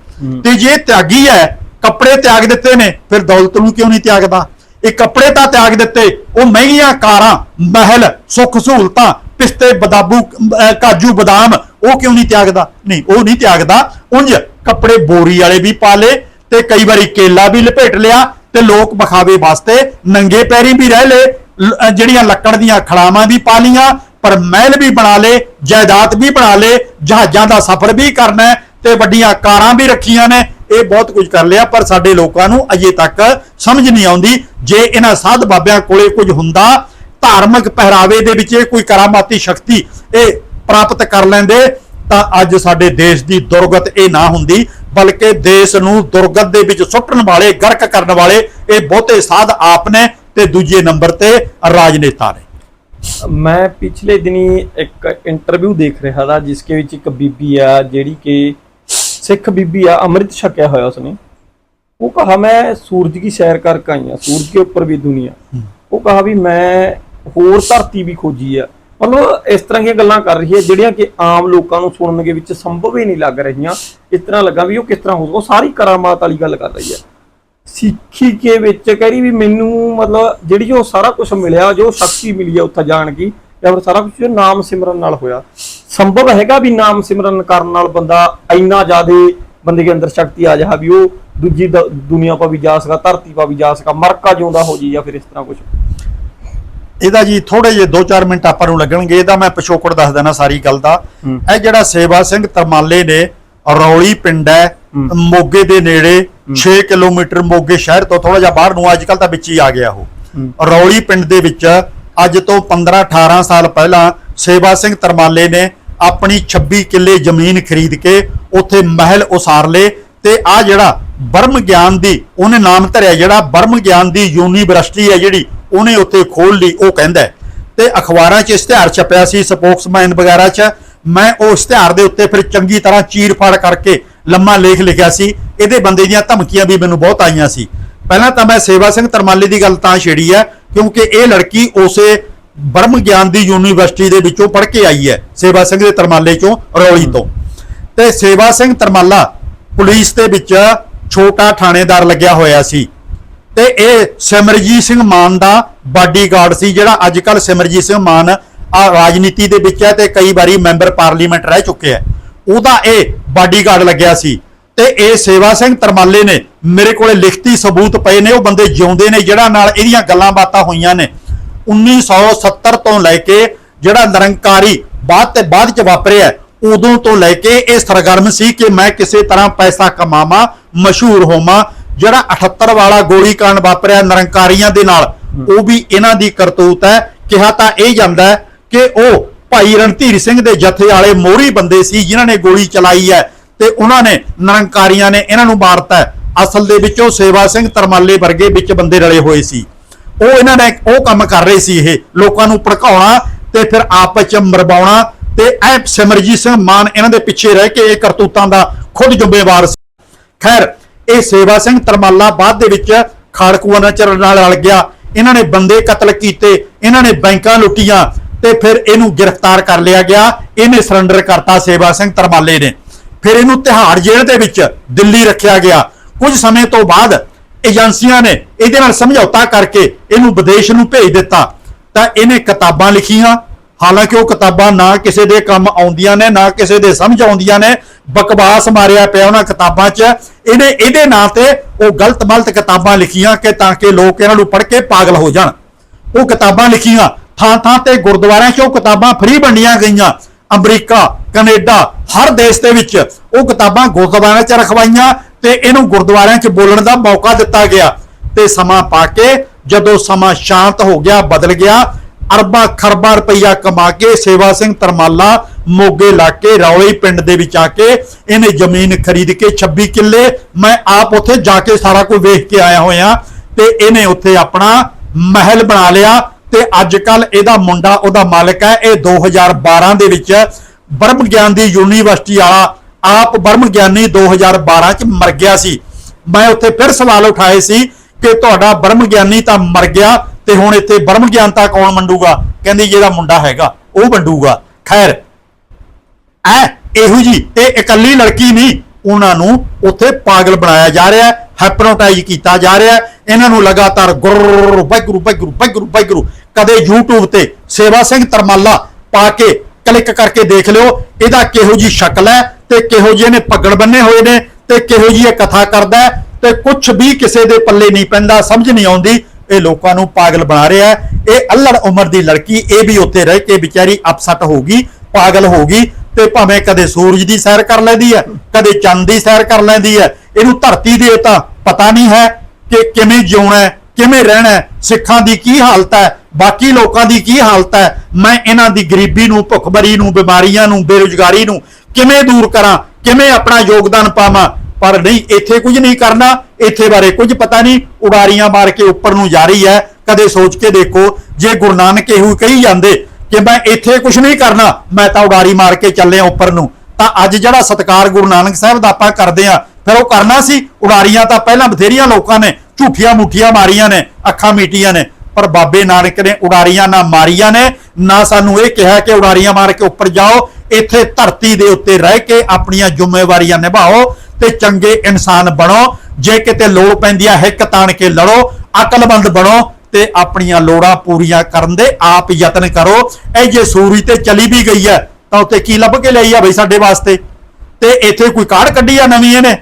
Speaker 1: ਤੇ ਜੇ ਤਿਆਗੀ ਹੈ ਕੱਪੜੇ ਤਿਆਗ ਦਿੱਤੇ ਨੇ, ਫਿਰ ਦੌਲਤ ਨੂੰ ਕਿਉਂ ਨਹੀਂ ਤਿਆਗਦਾ? ਇਹ ਕੱਪੜੇ ਤਾਂ ਤਿਆਗ ਦਿੱਤੇ, ਉਹ ਮਹਿੰਗੀਆਂ ਕਾਰਾਂ, ਮਹਿਲ, ਸੁੱਖ ਸਹੂਲਤਾਂ, ਪਿਸਤੇ ਬਦਾਬੂ ਕਾਜੂ ਬਦਾਮ, ਉਹ ਕਿਉਂ ਨਹੀਂ ਤਿਆਗਦਾ? ਨਹੀਂ, ਉਹ ਨਹੀਂ ਤਿਆਗਦਾ। ਉਂਝ ਕੱਪੜੇ ਬੋਰੀ ਵਾਲੇ ਵੀ ਪਾ ਲੇ ਤੇ ਕਈ ਵਾਰੀ ਕੇਲਾ ਵੀ ਲਪੇਟ ਲਿਆ ਤੇ ਲੋਕ ਵਿਖਾਵੇ ਵਾਸਤੇ ਨੰਗੇ ਪੈਰੀ ਵੀ ਰਹਿ ਲੇ ਜਿਹੜੀਆਂ ਲੱਕੜ ਦੀਆਂ ਖੜਾਵਾਂ ਵੀ ਪਾ ਲੀਆਂ ਪਰ ਮਹਿਲ ਵੀ ਬਣਾ ਲੇ ਜਾਇਦਾਦ ਵੀ ਬਣਾ ਲੇ ਜਹਾਜ਼ਾਂ ਦਾ ਸਫ਼ਰ ਵੀ ਕਰਨਾ ਤੇ ਵੱਡੀਆਂ ਕਾਰਾਂ ਵੀ ਰੱਖੀਆਂ ਨੇ। ਇਹ ਬਹੁਤ ਕੁਝ ਕਰ ਲਿਆ, ਪਰ ਸਾਡੇ ਲੋਕਾਂ ਨੂੰ ਅਜੇ ਤੱਕ ਸਮਝ ਨਹੀਂ ਆਉਂਦੀ ਜੇ ਇਹਨਾਂ ਸਾਧ ਬਾਬਿਆਂ ਕੋਲੇ ਕੁਝ ਹੁੰਦਾ, ਧਾਰਮਿਕ ਪਹਿਰਾਵੇ ਦੇ ਵਿੱਚ ਇਹ ਕੋਈ ਕਰਾਮਾਤੀ ਸ਼ਕਤੀ ਇਹ ਪ੍ਰਾਪਤ ਕਰ ਲੈਂਦੇ, ਤਾਂ ਅੱਜ ਸਾਡੇ ਦੇਸ਼ ਦੀ ਦੁਰਗਤ ਇਹ ਨਾ ਹੁੰਦੀ, ਬਲਕਿ ਦੇਸ਼ ਨੂੰ ਦੁਰਗਤ ਦੇ ਵਿੱਚ ਸੁੱਟਣ ਵਾਲੇ, ਗਰਕ ਕਰਨ ਵਾਲੇ ਇਹ ਬਹੁਤੇ ਸਾਧ ਆਪ ਨੇ ਤੇ ਦੂਜੇ ਨੰਬਰ ਤੇ ਰਾਜਨੇਤਾ ਨੇ।
Speaker 2: ਮੈਂ ਪਿਛਲੇ ਦਿਨੀ ਇੱਕ ਇੰਟਰਵਿਊ ਦੇਖ ਰਿਹਾ ਦਾ ਜਿਸ ਕੇ ਵਿੱਚ ਇੱਕ ਬੀਬੀ ਆ, ਜਿਹੜੀ ਕਿ ਸਿੱਖ ਬੀਬੀ ਆ ਅੰਮ੍ਰਿਤ ਛਕਿਆ ਹੋਇਆ ਉਸਨੇ। ਉਹ ਕਹਾ ਮੈਂ ਸੂਰਜ ਦੀ ਸੈਰ ਕਰਕੇ ਆਈ ਆ ਸੂਰਜ ਦੇ ਉੱਪਰ ਵੀ ਦੁਨੀਆ। ਉਹ ਕਹਾ ਵੀ ਮੈਂ ਹੋਰ ਧਰਤੀ ਵੀ ਖੋਜੀ ਆ। ਮਤਲਬ ਇਸ ਤਰ੍ਹਾਂ ਦੀਆਂ ਗੱਲਾਂ ਕਰ ਰਹੀ ਹੈ ਜਿਹੜੀਆਂ ਕਿ ਆਮ ਲੋਕਾਂ ਨੂੰ ਸੁਣਨ ਦੇ ਵਿੱਚ ਸੰਭਵ ਹੀ ਨਹੀਂ ਲੱਗ ਰਹੀਆਂ। ਇਸ ਤਰ੍ਹਾਂ ਲੱਗਾ ਵੀ ਉਹ ਕਿਸ ਤਰ੍ਹਾਂ ਹੋ ਉਹ ਸਾਰੀ ਕਰਾਮਾਤ ਵਾਲੀ ਗੱਲ ਕਰ ਰਹੀ ਹੈ। ਸਿੱਖੀ ਕੇ ਵਿੱਚ ਕਹਿ ਰਹੀ ਵੀ ਮੈਨੂੰ ਮਤਲਬ ਜਿਹੜੀ ਉਹ ਸਾਰਾ ਕੁਝ ਮਿਲਿਆ ਜੋ ਸ਼ਕਤੀ ਮਿਲੀ ਆ ਉੱਥੇ ਜਾਣ ਕੀ ਜਾਂ ਫਿਰ ਸਾਰਾ ਕੁਝ ਨਾਮ ਸਿਮਰਨ ਨਾਲ ਹੋਇਆ। ਸੰਭਵ ਹੈਗਾ ਵੀ ਨਾਮ ਸਿਮਰਨ ਕਰਨ ਨਾਲ ਬੰਦਾ ਇੰਨਾ ਜ਼ਿਆਦਾ ਬੰਦੇ ਦੇ ਅੰਦਰ ਸ਼ਕਤੀ ਆ ਜਾ ਵੀ ਉਹ ਦੂਜੀ ਦੁਨੀਆ ਪਾ ਵੀ ਜਾ ਸਕਾ ਧਰਤੀ ਪਾ ਵੀ ਜਾ ਸਕਾ ਮਰਕਾ ਜਿਉਂਦਾ ਹੋ ਜੀ ਜਾਂ ਫਿਰ ਇਸ ਤਰ੍ਹਾਂ ਕੁਝ
Speaker 1: ਇਹਦਾ ਜੀ ਥੋੜੇ ਜਿਹੇ 2-4 ਮਿੰਟ ਆਪਾਂ ਨੂੰ ਲੱਗਣਗੇ ਇਹਦਾ ਮੈਂ ਪਿਛੋਕੜ ਦੱਸ ਦੇਣਾ ਸਾਰੀ ਗੱਲ ਦਾ। ਇਹ ਜਿਹੜਾ ਸੇਵਾ ਸਿੰਘ ਤਰਮਾਲੇ ਨੇ ਰੌਲੀ ਪਿੰਡ ਹੈ। ਮੋਗੇ ਦੇ ਨੇੜੇ 6 ਕਿਲੋਮੀਟਰ ਮੋਗੇ ਸ਼ਹਿਰ ਤੋਂ ਥੋੜਾ ਜਿਹਾ ਬਾਹਰ ਨੂੰ ਅੱਜ ਕੱਲ ਤਾਂ ਵਿੱਚ ਹੀ ਆ ਗਿਆ ਉਹ। ਰੌਲੀ ਪਿੰਡ ਦੇ ਵਿੱਚ ਅੱਜ ਤੋਂ 15-18 ਸਾਲ ਪਹਿਲਾਂ ਸੇਵਾ ਸਿੰਘ ਤਰਮਾਲੇ ਨੇ ਆਪਣੀ 26 ਕਿੱਲੇ ਜ਼ਮੀਨ ਖਰੀਦ ਕੇ ਉੱਥੇ ਮਹਿਲ ਉਸਾਰ ਲਏ ਤੇ ਆ ਜਿਹੜਾ ਬਰਮ ਗਿਆਨ ਦੀ, ਉਹਨੇ ਨਾਮ ਧਰਿਆ, ਜਿਹੜਾ ਬਰਮ ਗਿਆਨ ਦੀ ਯੂਨੀਵਰਸਿਟੀ ਹੈ ਜਿਹੜੀ, ਉਹਨੇ ਉੱਥੇ ਖੋਲ ਲਈ, ਉਹ ਕਹਿੰਦਾ ਤੇ ਅਖਬਾਰਾਂ 'ਚ ਇਸ਼ਤਿਹਾਰ ਛਪਿਆ ਸੀ, ਸਪੋਕਸਮੈਨ ਵਗੈਰਾ 'ਚ, ਮੈਂ ਉਹ ਇਸ਼ਤਿਹਾਰ ਦੇ ਉੱਤੇ ਫਿਰ ਚੰਗੀ ਤਰ੍ਹਾਂ ਚੀਰ-ਫਾੜ ਕਰਕੇ ਲੰਮਾ ਲੇਖ ਲਿਖਿਆ ਸੀ। ਇਹਦੇ ਬੰਦੇ ਦੀਆਂ ਧਮਕੀਆਂ ਵੀ ਮੈਨੂੰ ਬਹੁਤ ਆਈਆਂ ਸੀ। ਪਹਿਲਾਂ ਤਾਂ ਮੈਂ ਸੇਵਾ ਸਿੰਘ ਤਰਮਾਲੇ ਦੀ ਗੱਲ ਤਾਂ ਛੇੜੀ ਹੈ ਕਿਉਂਕਿ ਇਹ ਲੜਕੀ ਉਸੇ ਬ੍ਰਹਮ ਗਿਆਨ ਦੀ ਯੂਨੀਵਰਸਿਟੀ ਦੇ ਵਿੱਚੋਂ ਪੜ੍ਹ ਕੇ ਆਈ ਹੈ, ਸੇਵਾ ਸਿੰਘ ਦੇ ਤਰਮਾਲੇ ਚੋਂ, ਰੌਲੀ ਤੋਂ। ਤੇ ਸੇਵਾ ਸਿੰਘ ਤਰਮਾਲਾ ਪੁਲਿਸ ਦੇ ਵਿੱਚ ਛੋਟਾ ਥਾਣੇਦਾਰ ਲੱਗਿਆ ਹੋਇਆ ਸੀ। ਤੇ ਇਹ ਸਿਮਰਜੀਤ ਸਿੰਘ ਮਾਨ ਦਾ ਬਾਡੀਗਾਰਡ ਸੀ, ਜਿਹੜਾ ਅੱਜ ਕੱਲ ਸਿਮਰਜੀਤ ਸਿੰਘ ਮਾਨ ਆ ਰਾਜਨੀਤੀ ਦੇ ਵਿੱਚ ਹੈ ਤੇ ਕਈ ਵਾਰੀ ਮੈਂਬਰ ਪਾਰਲੀਮੈਂਟ ਰਹਿ ਚੁੱਕਿਆ ਹੈ। ਉਹਦਾ ਇਹ ਬਾਡੀਗਾਰਡ ਲੱਗਿਆ ਸੀ। ਤੇ ਇਹ ਸੇਵਾ ਸਿੰਘ ਤਰਮਾਲੇ ਨੇ ਮੇਰੇ ਕੋਲੇ ਲਿਖਤੀ ਸਬੂਤ ਪਏ ਨੇ, ਉਹ ਬੰਦੇ ਜਿਉਂਦੇ ਨੇ, ਜਿਹੜਾ ਨਾਲ ਇਹਦੀਆਂ ਗੱਲਾਂ ਬਾਤਾਂ ਹੋਈਆਂ ਨੇ। 1970 ਤੋਂ ਲੈ ਕੇ ਜਿਹੜਾ ਨਿਰੰਕਾਰੀ ਬਾਅਦ ਤੇ ਬਾਅਦ ਚ ਵਾਪਰਿਆ ਉਦੋਂ ਤੋਂ ਲੈ ਕੇ ਇਹ ਸਰਗਰਮ ਸੀ ਕਿ ਮੈਂ ਕਿਸੇ ਤਰ੍ਹਾਂ ਪੈਸਾ ਕਮਾਵਾਂ ਮਸ਼ਹੂਰ ਹੋਵਾਂ। ਜਿਹੜਾ 78 ਵਾਲਾ ਗੋਲੀकांड ਵਾਪਰਿਆ ਨਿਰੰਕਾਰੀਆਂ ਦੇ ਨਾਲ ਉਹ ਵੀ ਇਹਨਾਂ ਦੀ ਕਰਤੂਤ ਹੈ। ਕਿਹਾ ਤਾਂ ਇਹ ਜਾਂਦਾ ਕਿ ਉਹ ਭਾਈ ਰਣਧੀਰ ਸਿੰਘ ਦੇ ਜਥੇ ਵਾਲੇ ਮੋਹਰੀ ਬੰਦੇ ਸੀ ਜਿਨ੍ਹਾਂ ਨੇ ਗੋਲੀ ਚਲਾਈ ਹੈ ਤੇ ਉਹਨਾਂ ਨੇ ਨਿਰੰਕਾਰੀਆਂ ਨੇ ਇਹਨਾਂ ਨੂੰ ਮਾਰਤਾ। ਅਸਲ ਦੇ ਵਿੱਚ ਉਹ ਸੇਵਾ ਸਿੰਘ ਤਰਮਾਲੇ ਵਰਗੇ ਵਿੱਚ ਬੰਦੇ ਰਲੇ ਹੋਏ ਸੀ। ਉਹ ਇਹਨਾਂ ਨੇ ਉਹ ਕੰਮ ਕਰ ਰਹੇ ਸੀ ਇਹ, ਲੋਕਾਂ ਨੂੰ ਭੜਕਾਉਣਾ ਤੇ ਫਿਰ ਆਪਸ ਚ ਮਰਵਾਉਣਾ ਤੇ ਇਹ ਸਿਮਰਜੀਤ ਸਿੰਘ ਮਾਨ ਇਹਨਾਂ ਦੇ ਪਿੱਛੇ ਰਹਿ ਕੇ ਇਹ ਕਰਤੂਤਾਂ ਦਾ ਖੁਦ ਜ਼ਿੰਮੇਵਾਰ ਸੀ। ਖੈਰ, ਇਹ ਸੇਵਾ ਸਿੰਘ ਤਰਮਾਲਾ ਬਾਅਦ ਦੇ ਵਿੱਚ ਖਾੜਕੂਆਂ ਨਾਲ ਚਰਨ ਨਾਲ ਰਲ ਗਿਆ। ਇਹਨਾਂ ਨੇ ਬੰਦੇ ਕਤਲ ਕੀਤੇ, ਇਹਨਾਂ ਨੇ ਬੈਂਕਾਂ ਲੁੱਟੀਆਂ ਤੇ ਫਿਰ ਇਹਨੂੰ ਗ੍ਰਿਫਤਾਰ ਕਰ ਲਿਆ ਗਿਆ। ਇਹਨੇ ਸਰੈਂਡਰ ਕਰਤਾ ਸੇਵਾ ਸਿੰਘ ਤਰਮਾਲੇ ਨੇ। ਫਿਰ ਇਹਨੂੰ ਤਿਹਾੜ ਜੇਲ੍ਹ ਦੇ ਵਿੱਚ ਦਿੱਲੀ ਰੱਖਿਆ ਗਿਆ। ਕੁਝ ਸਮੇਂ ਤੋਂ ਬਾਅਦ ਏਜੰਸੀਆਂ ਨੇ ਇਹਦੇ ਨਾਲ ਸਮਝੌਤਾ ਕਰਕੇ ਇਹਨੂੰ ਵਿਦੇਸ਼ ਨੂੰ ਭੇਜ ਦਿੱਤਾ। ਤਾਂ ਇਹਨੇ ਕਿਤਾਬਾਂ ਲਿਖੀਆਂ। ਹਾਲਾਂਕਿ ਉਹ ਕਿਤਾਬਾਂ ਨਾ ਕਿਸੇ ਦੇ ਕੰਮ ਆਉਂਦੀਆਂ ਨੇ, ਨਾ ਕਿਸੇ ਦੇ ਸਮਝ ਆਉਂਦੀਆਂ ਨੇ। ਬਕਵਾਸ ਮਾਰਿਆ ਪਿਆ ਉਹਨਾਂ ਕਿਤਾਬਾਂ 'ਚ। ਇਹਨੇ ਇਹਦੇ ਨਾਂ ਤੇ ਉਹ ਗਲਤ ਮਲਤ ਕਿਤਾਬਾਂ ਲਿਖੀਆਂ ਕਿ ਤਾਂ ਕਿ ਲੋਕ ਇਹਨਾਂ ਨੂੰ ਪੜ੍ਹ ਕੇ ਪਾਗਲ ਹੋ ਜਾਣ। ਉਹ ਕਿਤਾਬਾਂ ਲਿਖੀਆਂ। ਥਾਂ ਥਾਂ ਤੇ ਗੁਰਦੁਆਰਿਆਂ 'ਚ ਉਹ ਕਿਤਾਬਾਂ ਫ੍ਰੀ ਵੰਡੀਆਂ ਗਈਆਂ। ਅਮਰੀਕਾ, ਕੈਨੇਡਾ, ਹਰ ਦੇਸ਼ ਦੇ ਵਿੱਚ ਉਹ ਕਿਤਾਬਾਂ ਗੁਰਦੁਆਰਿਆਂ 'ਚ ਰਖਵਾਈਆਂ। ਤੇ ਇਹਨੂੰ ਗੁਰਦੁਆਰਿਆਂ 'ਚ ਬੋਲਣ ਦਾ ਮੌਕਾ ਦਿੱਤਾ ਗਿਆ। ਤੇ ਸਮਾਂ ਪਾ ਕੇ ਜਦੋਂ ਸਮਾਂ ਸ਼ਾਂਤ ਹੋ ਗਿਆ, ਬਦਲ ਗਿਆ, ਅਰਬਾਂ ਖਰਬਾਂ ਰੁਪਈਆ ਕਮਾ ਕੇ ਸੇਵਾ ਸਿੰਘ ਤਰਮਾਲਾ ਮੋਗੇ ਲਾ ਕੇ ਰੌਲੀ ਪਿੰਡ ਦੇ ਵਿੱਚ ਆ ਕੇ ਇਹਨੇ ਜ਼ਮੀਨ ਖਰੀਦ ਕੇ 26 ਕਿੱਲੇ ਮੈਂ ਆਪ ਉੱਥੇ ਜਾ ਕੇ ਸਾਰਾ ਕੁਝ ਵੇਖ ਕੇ ਆਇਆ ਹੋਇਆ। ਤੇ ਇਹਨੇ ਉੱਥੇ ਆਪਣਾ ਮਹਿਲ ਬਣਾ ਲਿਆ ਤੇ ਅੱਜ ਕੱਲ ਇਹਦਾ ਮੁੰਡਾ, ਉਹਦਾ ਮਾਲਕ ਹੈ, ਇਹ 2012 ਦੇ ਵਿੱਚ ਬ੍ਰਹਮ ਗਿਆਨ ਦੀ ਯੂਨੀਵਰਸਿਟੀ ਵਾਲਾ ਆਪ ਬ੍ਰਹਮ ਗਿਆਨੀ 2012 ਚ ਮਰ ਗਿਆ ਸੀ। ਮੈਂ ਉੱਥੇ ਫਿਰ ਸਵਾਲ ਉਠਾਏ ਸੀ ਕਿ ਤੁਹਾਡਾ ਬ੍ਰਹਮ ਗਿਆਨੀ ਤਾਂ ਮਰ ਗਿਆ ਤੇ ਹੁਣ ਇੱਥੇ ਬ੍ਰਹਮ ਗਿਆਨਤਾ ਕੌਣ ਵੰਡੂਗਾ? ਕਹਿੰਦੀ ਜਿਹੜਾ ਮੁੰਡਾ ਹੈਗਾ, ਉਹ ਵੰਡੂਗਾ। ਖੈਰ, ਐ ਇਹੋ ਜੀ ਇਹ ਇਕੱਲੀ ਲੜਕੀ ਨਹੀਂ, ਉਹਨਾਂ ਨੂੰ ਉੱਥੇ ਪਾਗਲ ਬਣਾਇਆ ਜਾ ਰਿਹਾ ਹੈ ਹੈਪਨੋਟਾਈਜ਼ ਕੀਤਾ ਜਾ ਰਿਹਾ ਹੈ। ਇਹਨਾਂ ਨੂੰ ਲਗਾਤਾਰ ਗੁਰ ਵਾਹਿਗੁਰੂ ਵਾਹਿਗੁਰੂ ਵਾਹਿਗੁਰੂ ਵਾਹਿਗੁਰੂ, ਕਦੇ YouTube ਤੇ ਸੇਵਾ ਸਿੰਘ ਤਰਮਾਲਾ ਪਾ ਕੇ ਕਲਿੱਕ ਕਰਕੇ ਦੇਖ ਲਿਓ, ਇਹਦਾ ਕਿਹੋ ਜੀ ਸ਼ਕਲ ਹੈ? ਤੇ ਕਿਹੋ ਜਿਹੇ ਨੇ ਪੱਗੜ ਬੰਨੇ ਹੋਏ ਨੇ ਤੇ ਕਿਹੋ ਜਿਹੀ ਇਹ ਕਥਾ ਕਰਦਾ ਤੇ ਕੁਝ ਵੀ ਕਿਸੇ ਦੇ ਪੱਲੇ ਨਹੀਂ ਪੈਂਦਾ, ਸਮਝ ਨਹੀਂ ਆਉਂਦੀ। ਇਹ ਲੋਕਾਂ ਨੂੰ ਪਾਗਲ ਬਣਾ ਰਿਹਾ ਇਹ ਅਲੜ ਉਮਰ ਦੀ ਲੜਕੀ, ਇਹ ਵੀ ਉੱਥੇ ਰਹਿ ਕੇ ਵਿਚਾਰੀ ਅਪਸੈਟ ਹੋ ਗਈ, ਪਾਗਲ ਹੋ ਗਈ ਤੇ ਭਾਵੇਂ ਕਦੇ ਸੂਰਜ ਦੀ ਸੈਰ ਕਰ ਲੈਂਦੀ ਹੈ, ਕਦੇ ਚੰਦ ਦੀ ਸੈਰ ਕਰ ਲੈਂਦੀ ਹੈ। ਇਹਨੂੰ ਧਰਤੀ ਦੇ ਤਾਂ ਪਤਾ ਨਹੀਂ ਹੈ ਕਿ ਕਿਵੇਂ ਜਿਉਣਾ ਕਿਵੇਂ ਰਹਿਣਾ ਸਿੱਖਾਂ ਦੀ ਕੀ ਹਾਲਤ ਹੈ, ਬਾਕੀ ਲੋਕਾਂ ਦੀ ਕੀ ਹਾਲਤ ਹੈ। ਮੈਂ ਇਹਨਾਂ ਦੀ ਗਰੀਬੀ ਨੂੰ, ਭੁੱਖਮਰੀ ਨੂੰ, ਬਿਮਾਰੀਆਂ ਨੂੰ, ਬੇਰੁਜ਼ਗਾਰੀ ਨੂੰ ਕਿਵੇਂ ਦੂਰ ਕਰਾਂ, ਕਿਵੇਂ ਆਪਣਾ ਯੋਗਦਾਨ ਪਾਵਾਂ? ਪਰ ਨਹੀਂ, ਇੱਥੇ ਕੁਝ ਨਹੀਂ ਕਰਨਾ, ਇੱਥੇ ਬਾਰੇ ਕੁਝ ਪਤਾ ਨਹੀਂ। ਉਡਾਰੀਆਂ ਮਾਰ ਕੇ ਉੱਪਰ ਨੂੰ ਜਾ ਰਹੀ ਹੈ। ਕਦੇ ਸੋਚ ਕੇ ਦੇਖੋ, ਜੇ ਗੁਰੂ ਨਾਨਕ ਇਹੋ ਕਹੀ ਜਾਂਦੇ ਕਿ ਮੈਂ ਇੱਥੇ ਕੁਝ ਨਹੀਂ ਕਰਨਾ, ਮੈਂ ਤਾਂ ਉਡਾਰੀ ਮਾਰ ਕੇ ਚੱਲਿਆ ਉੱਪਰ ਨੂੰ। ਤਾਂ ਅੱਜ ਜਿਹੜਾ ਸਤਕਾਰ ਗੁਰੂ ਨਾਨਕ ਸਾਹਿਬ ਦਾ ਆਪਾਂ ਕਰਦੇ ਆ ਫਿਰ ਉਹ ਕਰਨਾ ਸੀ। ਉਡਾਰੀਆਂ ਤਾਂ ਪਹਿਲਾਂ ਬਥੇਰੀਆਂ ਲੋਕਾਂ ਨੇ, ਝੂਠੀਆਂ ਮੁੱਠੀਆਂ ਮਾਰੀਆਂ ਨੇ, ਅੱਖਾਂ ਮੀਟੀਆਂ ਨੇ। ਪਰ ਬਾਬੇ ਨਾਨਕ ਨੇ ਉਡਾਰੀਆਂ ਨਾ ਮਾਰੀਆਂ ਨੇ, ਨਾ ਸਾਨੂੰ ਇਹ ਕਿਹਾ ਕਿ ਉਡਾਰੀਆਂ ਮਾਰ ਕੇ ਉੱਪਰ ਜਾਓ। ਇੱਥੇ ਧਰਤੀ ਦੇ ਉੱਤੇ ਰਹਿ ਕੇ ਆਪਣੀਆਂ ਜ਼ਿੰਮੇਵਾਰੀਆਂ ਨਿਭਾਓ ਤੇ ਚੰਗੇ ਇਨਸਾਨ ਬਣੋ। ਜੇ ਕਿਤੇ ਲੋੜ ਪੈਂਦੀ ਹੈ ਹਿੱਕ ਤਾਣ ਕੇ ਲੜੋ, ਅਕਲਮੰਦ ਬਣੋ ਤੇ ਆਪਣੀਆਂ ਲੋੜਾਂ ਪੂਰੀਆਂ ਕਰਨ ਦੇ ਆਪ ਯਤਨ ਕਰੋ। ਇਹ ਜੇ ਸੂਰਜ ਤੇ ਚਲੀ ਵੀ ਗਈ ਹੈ ਤਾਂ ਉੱਤੇ ਕੀ ਲੱਭ ਕੇ ਲਈ ਆ ਬਈ ਸਾਡੇ ਵਾਸਤੇ? ਤੇ ਇੱਥੇ ਕੋਈ ਕਾਢ ਕੱਢੀ ਆ ਨਵੀਂ ਇਹਨੇ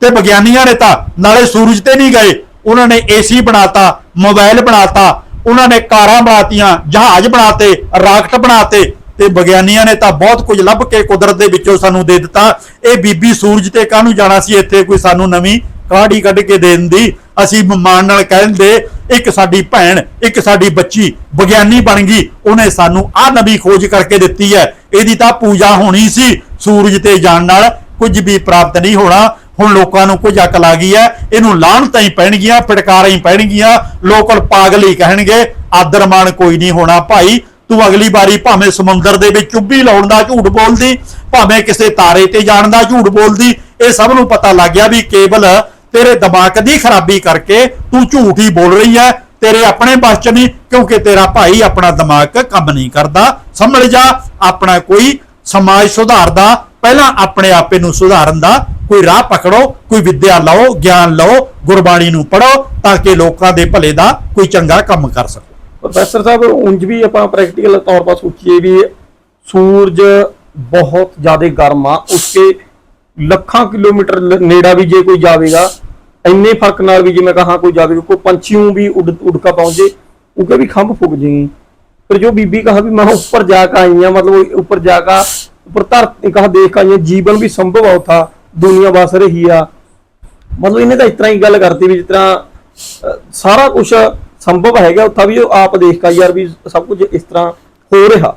Speaker 1: ਤੇ ਵਿਗਿਆਨੀਆਂ ਨੇ ਤਾਂ ਨਾਲੇ ਸੂਰਜ ਤੇ ਨਹੀਂ ਗਏ। ਉਹਨਾਂ ਨੇ ਏਸੀ ਬਣਾਤਾ, ਮੋਬਾਈਲ ਬਣਾਤਾ, ਉਹਨਾਂ ਨੇ ਕਾਰਾਂ ਬਣਾਤੀਆਂ, ਜਹਾਜ਼ ਬਣਾਤੇ, ਰਾਕਟ ਬਣਾਤੇ ਤੇ ਵਿਗਿਆਨੀਆਂ ਨੇ ਤਾਂ ਬਹੁਤ ਕੁਝ ਲੱਭ ਕੇ ਕੁਦਰਤ ਦੇ ਵਿੱਚੋਂ ਸਾਨੂੰ ਦੇ ਦਿੱਤਾ। ਇਹ ਬੀਬੀ ਸੂਰਜ ਤੇ ਕਾਹਨੂੰ ਜਾਣਾ ਸੀ? ਇੱਥੇ ਕੋਈ ਸਾਨੂੰ ਨਵੀਂ ਕਾਢੀ ਕੱਢ ਕੇ ਦੇ ਦਿੰਦੀ ਅਸੀਂ ਮਾਣ ਨਾਲ ਕਹਿੰਦੇ ਇੱਕ ਸਾਡੀ ਭੈਣ, ਇੱਕ ਸਾਡੀ ਬੱਚੀ ਵਿਗਿਆਨੀ ਬਣ ਗਈ। ਉਹਨੇ ਸਾਨੂੰ ਆਹ ਨਵੀਂ ਖੋਜ ਕਰਕੇ ਦਿੱਤੀ ਹੈ। ਇਹਦੀ ਤਾਂ ਪੂਜਾ ਹੋਣੀ ਸੀ ਸੂਰਜ ਤੇ ਜਾਣ ਨਾਲ। ਕੁਝ ਵੀ ਪ੍ਰਾਪਤ ਨਹੀਂ ਹੋਣਾ। ਹੁਣ ਲੋਕਾਂ ਨੂੰ ਕੁਝ ਅਕਲ ਆ ਗਈ ਹੈ। ਇਹਨੂੰ ਲਾਹਣਤਾਂ ਹੀ ਪੈਣਗੀਆਂ, ਫਟਕਾਰਾਂ ਹੀ ਪੈਣਗੀਆਂ। ਲੋਕ ਪਾਗਲ ਹੀ ਕਹਿਣਗੇ ਆਦਰਮਾਨ ਕੋਈ ਨਹੀਂ ਹੋਣਾ ਭਾਈ। ਤੂੰ ਅਗਲੀ ਵਾਰੀ ਭਾਵੇਂ ਸਮੁੰਦਰ ਦੇ ਵਿੱਚ ਚੁੱਭੀ ਲਾਉਣ ਦਾ ਝੂਠ ਬੋਲਦੀ, ਭਾਵੇਂ ਕਿਸੇ ਤਾਰੇ ਤੇ ਜਾਣ ਦਾ ਝੂਠ ਬੋਲਦੀ, ਇਹ ਸਭ ਨੂੰ ਪਤਾ ਲੱਗ ਗਿਆ ਵੀ ਕੇਵਲ ਤੇਰੇ ਦਿਮਾਗ ਦੀ ਖਰਾਬੀ ਕਰਕੇ ਤੂੰ ਝੂਠ ਹੀ ਬੋਲ ਰਹੀ ਹੈ। ਤੇਰੇ ਆਪਣੇ ਬਸ ਚ ਨਹੀਂ, ਕਿਉਂਕਿ ਤੇਰਾ ਭਾਈ ਆਪਣਾ ਦਿਮਾਗ ਕੰਮ ਨਹੀਂ ਕਰਦਾ। ਸਮਝ ਜਾ, ਆਪਣਾ ਕੋਈ ਸਮਾਜ ਸੁਧਾਰ ਦਾ ਪਹਿਲਾਂ ਆਪਣੇ ਆਪੇ ਨੂੰ ਸੁਧਾਰਨ ਦਾ ਕੋਈ ਰਾਹ ਪਕੜੋ, ਕੋਈ ਵਿੱਦਿਆ ਲਓ, ਗਿਆਨ ਲਓ, ਗੁਰਬਾਣੀ ਨੂੰ ਪੜੋ ਤਾਂ ਕਿ ਲੋਕਾਂ ਦੇ ਭਲੇ ਦਾ ਕੋਈ ਚੰਗਾ ਕੰਮ ਕਰ ਸਕੋ।
Speaker 2: ਪ੍ਰੋਫੈਸਰ ਸਾਹਿਬ, ਉਂਝ ਵੀ ਆਪਾਂ ਪ੍ਰੈਕਟੀਕਲ ਤੌਰ 'ਤੇ ਸੋਚੀਏ ਵੀ ਸੂਰਜ ਬਹੁਤ ਜ਼ਿਆਦਾ ਗਰਮ ਆ ਉਸਕੇ ਲੱਖਾਂ ਕਿਲੋਮੀਟਰ ਨੇੜਾ ਵੀ ਜੇ ਕੋਈ ਜਾਵੇਗਾ, ਇੰਨੇ ਫ਼ਰਕ ਨਾਲ ਵੀ ਜੇ ਮੈਂ ਕਹਾ ਕੋਈ ਜਾਵੇ ਕੋਈ ਪੰਛੀਉਂ ਵੀ ਉਡ, ਉਡਕਾ ਪਹੁੰਚੇ ਉਹਕੇ ਵੀ ਖੰਭ ਫੁੱਕ ਜੇਗੀ ਪਰ ਜੋ ਬੀਬੀ ਕਹਾ ਵੀ ਮੈਂ ਉੱਪਰ ਜਾ ਕੇ ਆਈ ਆ ਮਤਲਬ ਉੱਪਰ ਜਾ ਕੇ, ਉੱਪਰ ਧਰਤੀ ਕਹਾ ਦੇਖ ਕੇ ਆਈ ਆ ਜੀਵਨ ਵੀ ਸੰਭਵ ਆ ਉਥਾ, ਦੁਨੀਆ ਵਸ ਰਹੀ ਆ। ਮਤਲਬ ਇਹਨੇ ਤਾਂ ਇਸ ਤਰ੍ਹਾਂ ਹੀ ਗੱਲ ਕਰਤੀ ਵੀ ਜਿਸ ਤਰ੍ਹਾਂ ਸਾਰਾ ਕੁਝ ਸੰਭਵ ਹੈਗਾ ਉੱਥਾ ਵੀ ਉਹ ਆਪ ਦੇਖ ਕੇ ਯਾਰ ਵੀ ਸਭ ਕੁਝ ਇਸ ਤਰ੍ਹਾਂ ਹੋ ਰਿਹਾ।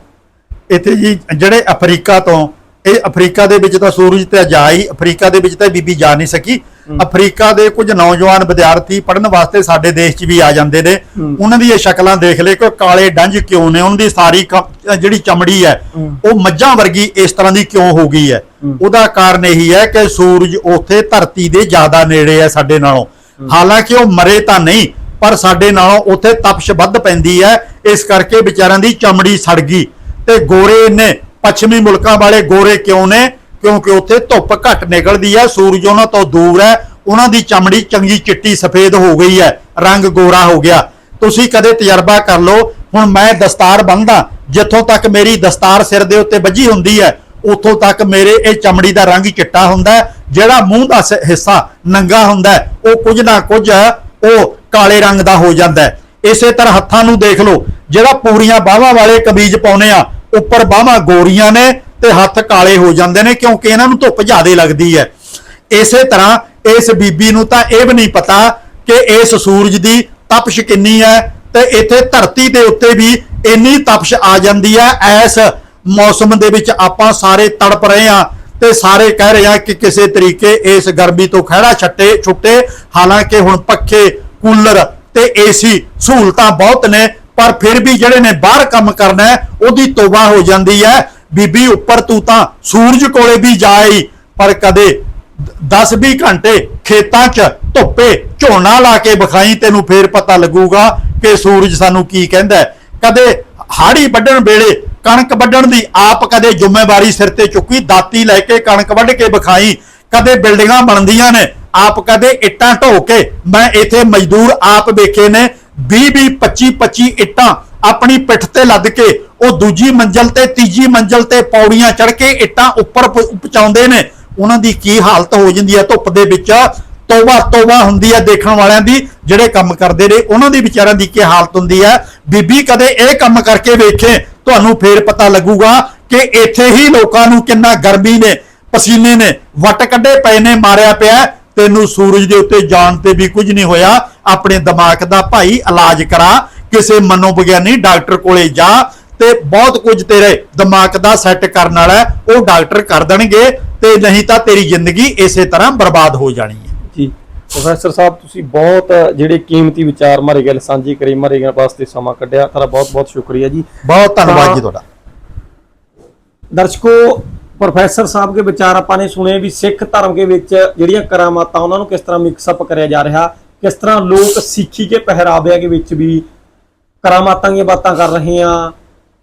Speaker 1: ਇੱਥੇ ਜੀ ਜਿਹੜੇ ਅਫਰੀਕਾ ਤੋਂ ਇਹ ਅਫਰੀਕਾ ਦੇ ਵਿੱਚ ਤਾਂ ਸੂਰਜ ਤੇ ਜਾ ਹੀ ਅਫਰੀਕਾ ਦੇ ਵਿੱਚ ਤਾਂ ਬੀਬੀ ਜਾ ਨਹੀਂ ਸਕੀ। ਅਫਰੀਕਾ ਦੇ ਕੁਝ ਨੌਜਵਾਨ ਵਿਦਿਆਰਥੀ ਪੜ੍ਹਨ ਵਾਸਤੇ ਸਾਡੇ ਦੇਸ਼ 'ਚ ਵੀ ਆ ਜਾਂਦੇ ਨੇ। ਉਹਨਾਂ ਦੀ ਇਹ ਸ਼ਕਲਾਂ ਦੇਖ ਲੈ ਕਿ ਕਾਲੇ ਡੰਜ ਕਿਉਂ ਨੇ ਉਹਨਾਂ ਦੀ ਸਾਰੀ ਜਿਹੜੀ ਚਮੜੀ ਹੈ ਉਹ ਮੱਝਾਂ ਵਰਗੀ ਇਸ ਤਰ੍ਹਾਂ ਦੀ ਕਿਉਂ ਹੋ ਗਈ ਹੈ? ਉਹਦਾ ਕਾਰਨ ਇਹੀ ਹੈ ਕਿ ਸੂਰਜ ਉੱਥੇ ਧਰਤੀ ਦੇ ਜ਼ਿਆਦਾ ਨੇੜੇ ਹੈ ਸਾਡੇ ਨਾਲੋਂ। ਹਾਲਾਂਕਿ ਉਹ ਮਰੇ ਤਾਂ ਨਹੀਂ ਪਰ ਸਾਡੇ ਨਾਲੋਂ ਉੱਥੇ ਤਪਸ਼ ਵੱਧ ਪੈਂਦੀ ਹੈ। ਇਸ ਕਰਕੇ ਵਿਚਾਰਿਆਂ ਦੀ ਚਮੜੀ ਸੜ ਗਈ। ਤੇ ਗੋਰੇ ਨੇ ਪੱਛਮੀ ਮੁਲਕਾਂ ਵਾਲੇ ਗੋਰੇ ਕਿਉਂ ਨੇ? ਕਿਉਂਕਿ ਉੱਥੇ ਧੁੱਪ ਘੱਟ ਨਿਕਲਦੀ ਹੈ, ਸੂਰਜ ਉਹਨਾਂ ਤੋਂ ਦੂਰ ਹੈ। ਉਹਨਾਂ ਦੀ ਚਮੜੀ ਚੰਗੀ ਚਿੱਟੀ ਸਫੇਦ ਹੋ ਗਈ ਹੈ। ਰੰਗ ਗੋਰਾ ਹੋ ਗਿਆ। ਤੁਸੀਂ ਕਦੇ ਤਜਰਬਾ ਕਰ ਲਓ। ਹੁਣ ਮੈਂ ਦਸਤਾਰ ਬੰਨਦਾ ਜਿੱਥੋਂ ਤੱਕ ਮੇਰੀ ਦਸਤਾਰ ਸਿਰ ਦੇ ਉੱਤੇ ਵੱਜੀ ਹੁੰਦੀ ਹੈ, ਉੱਥੋਂ ਤੱਕ ਮੇਰੇ ਇਹ ਚਮੜੀ ਦਾ ਰੰਗ ਚਿੱਟਾ ਹੁੰਦਾ ਜਿਹੜਾ ਮੂੰਹ ਦਾ ਸ- ਹਿੱਸਾ ਨੰਗਾ ਹੁੰਦਾ ਉਹ ਕੁਝ ਨਾ ਕੁਝ ਉਹ ਕਾਲੇ ਰੰਗ ਦਾ ਹੋ ਜਾਂਦਾ ਹੈ। ਇਸੇ ਤਰ੍ਹਾਂ ਹੱਥਾਂ ਨੂੰ ਦੇਖ ਲਓ, ਜਿਹੜਾ ਪੂਰੀਆਂ ਬਾਹਾਂ ਵਾਲੇ ਕਮੀਜ਼ ਪਾਉਨੇ ਆ, ਉੱਪਰ ਬਾਹਾਂ ਗੋਰੀਆਂ ਨੇ ਤੇ ਹੱਥ ਕਾਲੇ ਹੋ ਜਾਂਦੇ ਨੇ ਕਿਉਂਕਿ ਇਹਨਾਂ ਨੂੰ ਧੁੱਪ ਜ਼ਿਆਦੇ ਲੱਗਦੀ ਹੈ। ਇਸੇ ਤਰ੍ਹਾਂ ਇਸ ਬੀਬੀ ਨੂੰ ਤਾਂ ਇਹ ਵੀ ਨਹੀਂ ਪਤਾ ਕਿ ਇਸ ਸੂਰਜ ਦੀ ਤਪਸ਼ ਕਿੰਨੀ ਹੈ ਤੇ ਇੱਥੇ ਧਰਤੀ ਦੇ ਉੱਤੇ ਵੀ ਇੰਨੀ ਤਪਸ਼ ਆ ਜਾਂਦੀ ਹੈ। ਐਸ ਮੌਸਮ ਦੇ ਵਿੱਚ ਆਪਾਂ ਸਾਰੇ ਤੜਪ ਰਹੇ ਹਾਂ। ਤੇ ਸਾਰੇ ਕਹਿ ਰਹੇ ਆ ਕਿ ਕਿਸੇ ਤਰੀਕੇ ਇਸ ਗਰਮੀ ਤੋਂ ਖਹਿੜਾ ਛੱਟੇ, ਛੁੱਟੇ, ਹਾਲਾਂਕਿ ਹੁਣ ਪੱਖੇ, ਕੂਲਰ ਤੇ ਏਸੀ ਸਹੂਲਤਾਂ ਬਹੁਤ ਨੇ, ਪਰ ਫਿਰ ਵੀ ਜਿਹੜੇ ਨੇ ਬਾਹਰ ਕੰਮ ਕਰਨਾ ਉਹਦੀ ਤੋਬਾ ਹੋ ਜਾਂਦੀ ਹੈ। ਬੀਬੀ, ਉੱਪਰ ਤੂੰ ਤਾਂ ਸੂਰਜ ਕੋਲੇ ਵੀ ਜਾਈ ਪਰ ਕਦੇ 10-20 ਘੰਟੇ ਖੇਤਾਂ 'ਚ ਧੁੱਪੇ ਝੋਨਾ ਲਾ ਕੇ ਵਿਖਾਈ, ਤੈਨੂੰ ਫੇਰ ਪਤਾ ਲੱਗੂਗਾ ਕਿ ਸੂਰਜ ਸਾਨੂੰ ਕੀ ਕਹਿੰਦਾ ਕਦੇ ਹਾੜੀ ਵੱਢਣ ਵੇਲੇ ਕਣਕ ਵੱਢਣ ਦੀ ਆਪ ਕਦੇ ਜ਼ਿੰਮੇਵਾਰੀ ਸਿਰ ਤੇ ਚੁੱਕੀ, ਦਾਤੀ ਲੈ ਕੇ ਕਣਕ ਵੱਢ ਕੇ ਵਿਖਾਈ, ਕਦੇ ਬਿਲਡਿੰਗਾਂ ਬਣਦੀਆਂ ਨੇ, ਆਪ ਕਦੇ ਇੱਟਾਂ ਢੋ ਕੇ, ਮੈਂ ਇੱਥੇ ਮਜ਼ਦੂਰ ਆਪ ਵੇਖੇ ਨੇ 20 20 25 25 ਇੱਟਾਂ ਆਪਣੀ ਪਿੱਠ ਤੇ ਲੱਦ ਕੇ, ਉਹ ਦੂਜੀ ਮੰਜ਼ਲ ਤੇ, ਤੀਜੀ ਮੰਜ਼ਲ ਤੇ ਪੌੜੀਆਂ ਚੜ ਕੇ ਇੱਟਾਂ ਉੱਪਰ ਪਹੁੰਚਾਉਂਦੇ ਨੇ। ਉਹਨਾਂ ਦੀ ਕੀ ਹਾਲਤ ਹੋ ਜਾਂਦੀ ਹੈ ਧੁੱਪ ਦੇ ਵਿੱਚ? ਤੋਬਾ ਤੋਬਾ ਹੁੰਦੀ ਹੈ ਦੇਖਣ ਵਾਲਿਆਂ ਦੀ, ਜਿਹੜੇ ਕੰਮ ਕਰਦੇ ਨੇ, ਉਹਨਾਂ ਦੀ ਵਿਚਾਰਿਆਂ ਦੀ ਕੀ ਹਾਲਤ ਹੁੰਦੀ ਹੈ? ਬੀਬੀ ਕਦੇ ਇਹ ਕੰਮ ਕਰਕੇ ਵੇਖੇ ਤੁਹਾਨੂੰ ਫੇਰ ਪਤਾ ਲੱਗੂਗਾ ਕਿ ਇੱਥੇ ਹੀ ਲੋਕਾਂ ਨੂੰ ਕਿੰਨਾ ਗਰਮੀ ਨੇ, ਪਸੀਨੇ ਨੇ, ਵੱਟ ਕੱਢੇ ਪਏ ਨੇ, ਮਾਰਿਆ ਪਿਆ ਤੈਨੂੰ ਸੂਰਜ ਦੇ ਉੱਤੇ ਜਾਣ ਤੇ ਵੀ ਕੁਝ ਨਹੀਂ ਹੋਇਆ। ਆਪਣੇ ਦਿਮਾਗ ਦਾ ਭਾਈ ਇਲਾਜ ਕਰਾ, ਕਿਸੇ ਮਨੋਵਿਗਿਆਨੀ ਡਾਕਟਰ ਕੋਲੇ ਜਾ ਤੇ ਬਹੁਤ ਕੁਝ ਤੇਰੇ ਦਿਮਾਗ ਦਾ ਸੈੱਟ ਕਰਨ ਵਾਲਾ ਉਹ ਡਾਕਟਰ ਕਰ ਦੇਣਗੇ ਤੇ ਨਹੀਂ ਤਾਂ ਤੇਰੀ ਜ਼ਿੰਦਗੀ ਇਸੇ ਤਰ੍ਹਾਂ ਬਰਬਾਦ ਹੋ ਜਾਣੀ ਹੈ।
Speaker 2: ਜੀ। ਪ੍ਰੋਫੈਸਰ ਸਾਹਿਬ ਤੁਸੀਂ ਬਹੁਤ ਜਿਹੜੇ ਕੀਮਤੀ ਵਿਚਾਰ ਮਾਰੇ ਗੱਲ ਸਾਂਝੀ ਕਰੀ ਮਾਰੇ ਗੱਲ ਵਾਸਤੇ ਸਮਾਂ ਕੱਢਿਆ। ਤੁਹਾਡਾ ਬਹੁਤ ਬਹੁਤ ਸ਼ੁਕਰੀਆ ਜੀ।
Speaker 1: ਬਹੁਤ ਧੰਨਵਾਦ ਜੀ ਤੁਹਾਡਾ।
Speaker 2: ਦਰਸ਼ਕੋ ਪ੍ਰੋਫੈਸਰ ਸਾਹਿਬ ਦੇ ਵਿਚਾਰ ਆਪਾਂ ਨੇ ਸੁਣੇ ਵੀ ਸਿੱਖ ਧਰਮ ਦੇ ਵਿੱਚ ਜਿਹੜੀਆਂ ਕਰਾਮਾਤਾਂ ਉਹਨਾਂ ਨੂੰ ਕਿਸ ਤਰ੍ਹਾਂ ਮਿਕਸ ਅਪ ਕਰਿਆ ਜਾ ਰਿਹਾ ਕਿਸ ਤਰ੍ਹਾਂ ਲੋਕ ਸਿੱਖੀ ਕੇ ਪਹਿਰਾਵਿਆਂ ਦੇ ਵਿੱਚ ਵੀ ਕਰਾਮਾਤਾਂ ਦੀਆਂ ਬਾਤਾਂ ਕਰ ਰਹੇ ਆ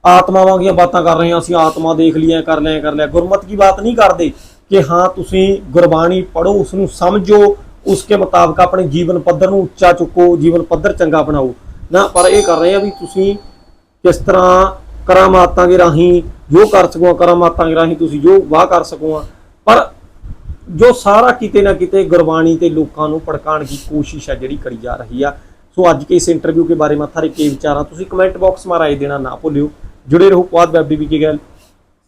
Speaker 2: ਆਤਮਾਵਾਂ ਦੀਆਂ ਬਾਤਾਂ ਕਰ ਰਹੇ ਆ ਅਸੀਂ ਆਤਮਾ ਦੇਖ ਲਿਆ ਕਰ ਲਿਆ ਕਰ ਲਿਆ। ਗੁਰਮਤ ਦੀ ਬਾਤ ਨਹੀਂ ਕਰਦੇ ਕਿ ਹਾਂ ਤੁਸੀਂ ਗੁਰਬਾਣੀ ਪੜੋ ਉਸ ਨੂੰ ਸਮਝੋ ਉਸਕੇ ਮੁਤਾਬਕ ਆਪਣੇ ਜੀਵਨ ਪੱਧਰ ਨੂੰ ਉੱਚਾ ਚੁੱਕੋ, ਜੀਵਨ ਪੱਧਰ ਚੰਗਾ ਬਣਾਓ। ਨਾ, ਪਰ ਇਹ ਕਰ ਰਹੇ ਆ ਵੀ ਤੁਸੀਂ ਕਿਸ ਤਰ੍ਹਾਂ ਕਰਾਮਾਤਾਂ ਦੇ ਰਾਹੀਂ, ਜੋ ਕਰ ਸਕੋ, ਕਰਾਮਾਤਾਂ ਦੇ ਰਾਹੀਂ ਤੁਸੀਂ ਜੋ ਵਾਹ ਕਰ ਸਕੋ ਪਰ ਜੋ ਸਾਰਾ ਕਿਤੇ ਨਾ ਕਿਤੇ ਗੁਰਬਾਣੀ ਤੇ ਲੋਕਾਂ ਨੂੰ ਭੜਕਾਉਣ ਦੀ ਕੋਸ਼ਿਸ਼ ਹੈ ਜਿਹੜੀ ਕਰੀ ਜਾ ਰਹੀ ਆ। ਸੋ ਅੱਜ ਕੇ ਇਸ ਇੰਟਰਵਿਊ ਕੇ ਬਾਰੇ ਮੱਥਾ ਰੇ ਕੇ ਵਿਚਾਰਾਂ ਤੁਸੀਂ ਕਮੈਂਟ ਬਾਕਸ ਮਾ ਦੇਣਾ ਨਾ ਭੁੱਲਿਓ। ਜੁੜੇ ਰਹੋ ਪੁਆਧ ਵੈਬ ਵੀ ਕੀ ਗੱਲ।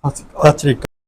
Speaker 1: ਸਤਿ ਸ਼੍ਰੀ ਅਕਾਲ।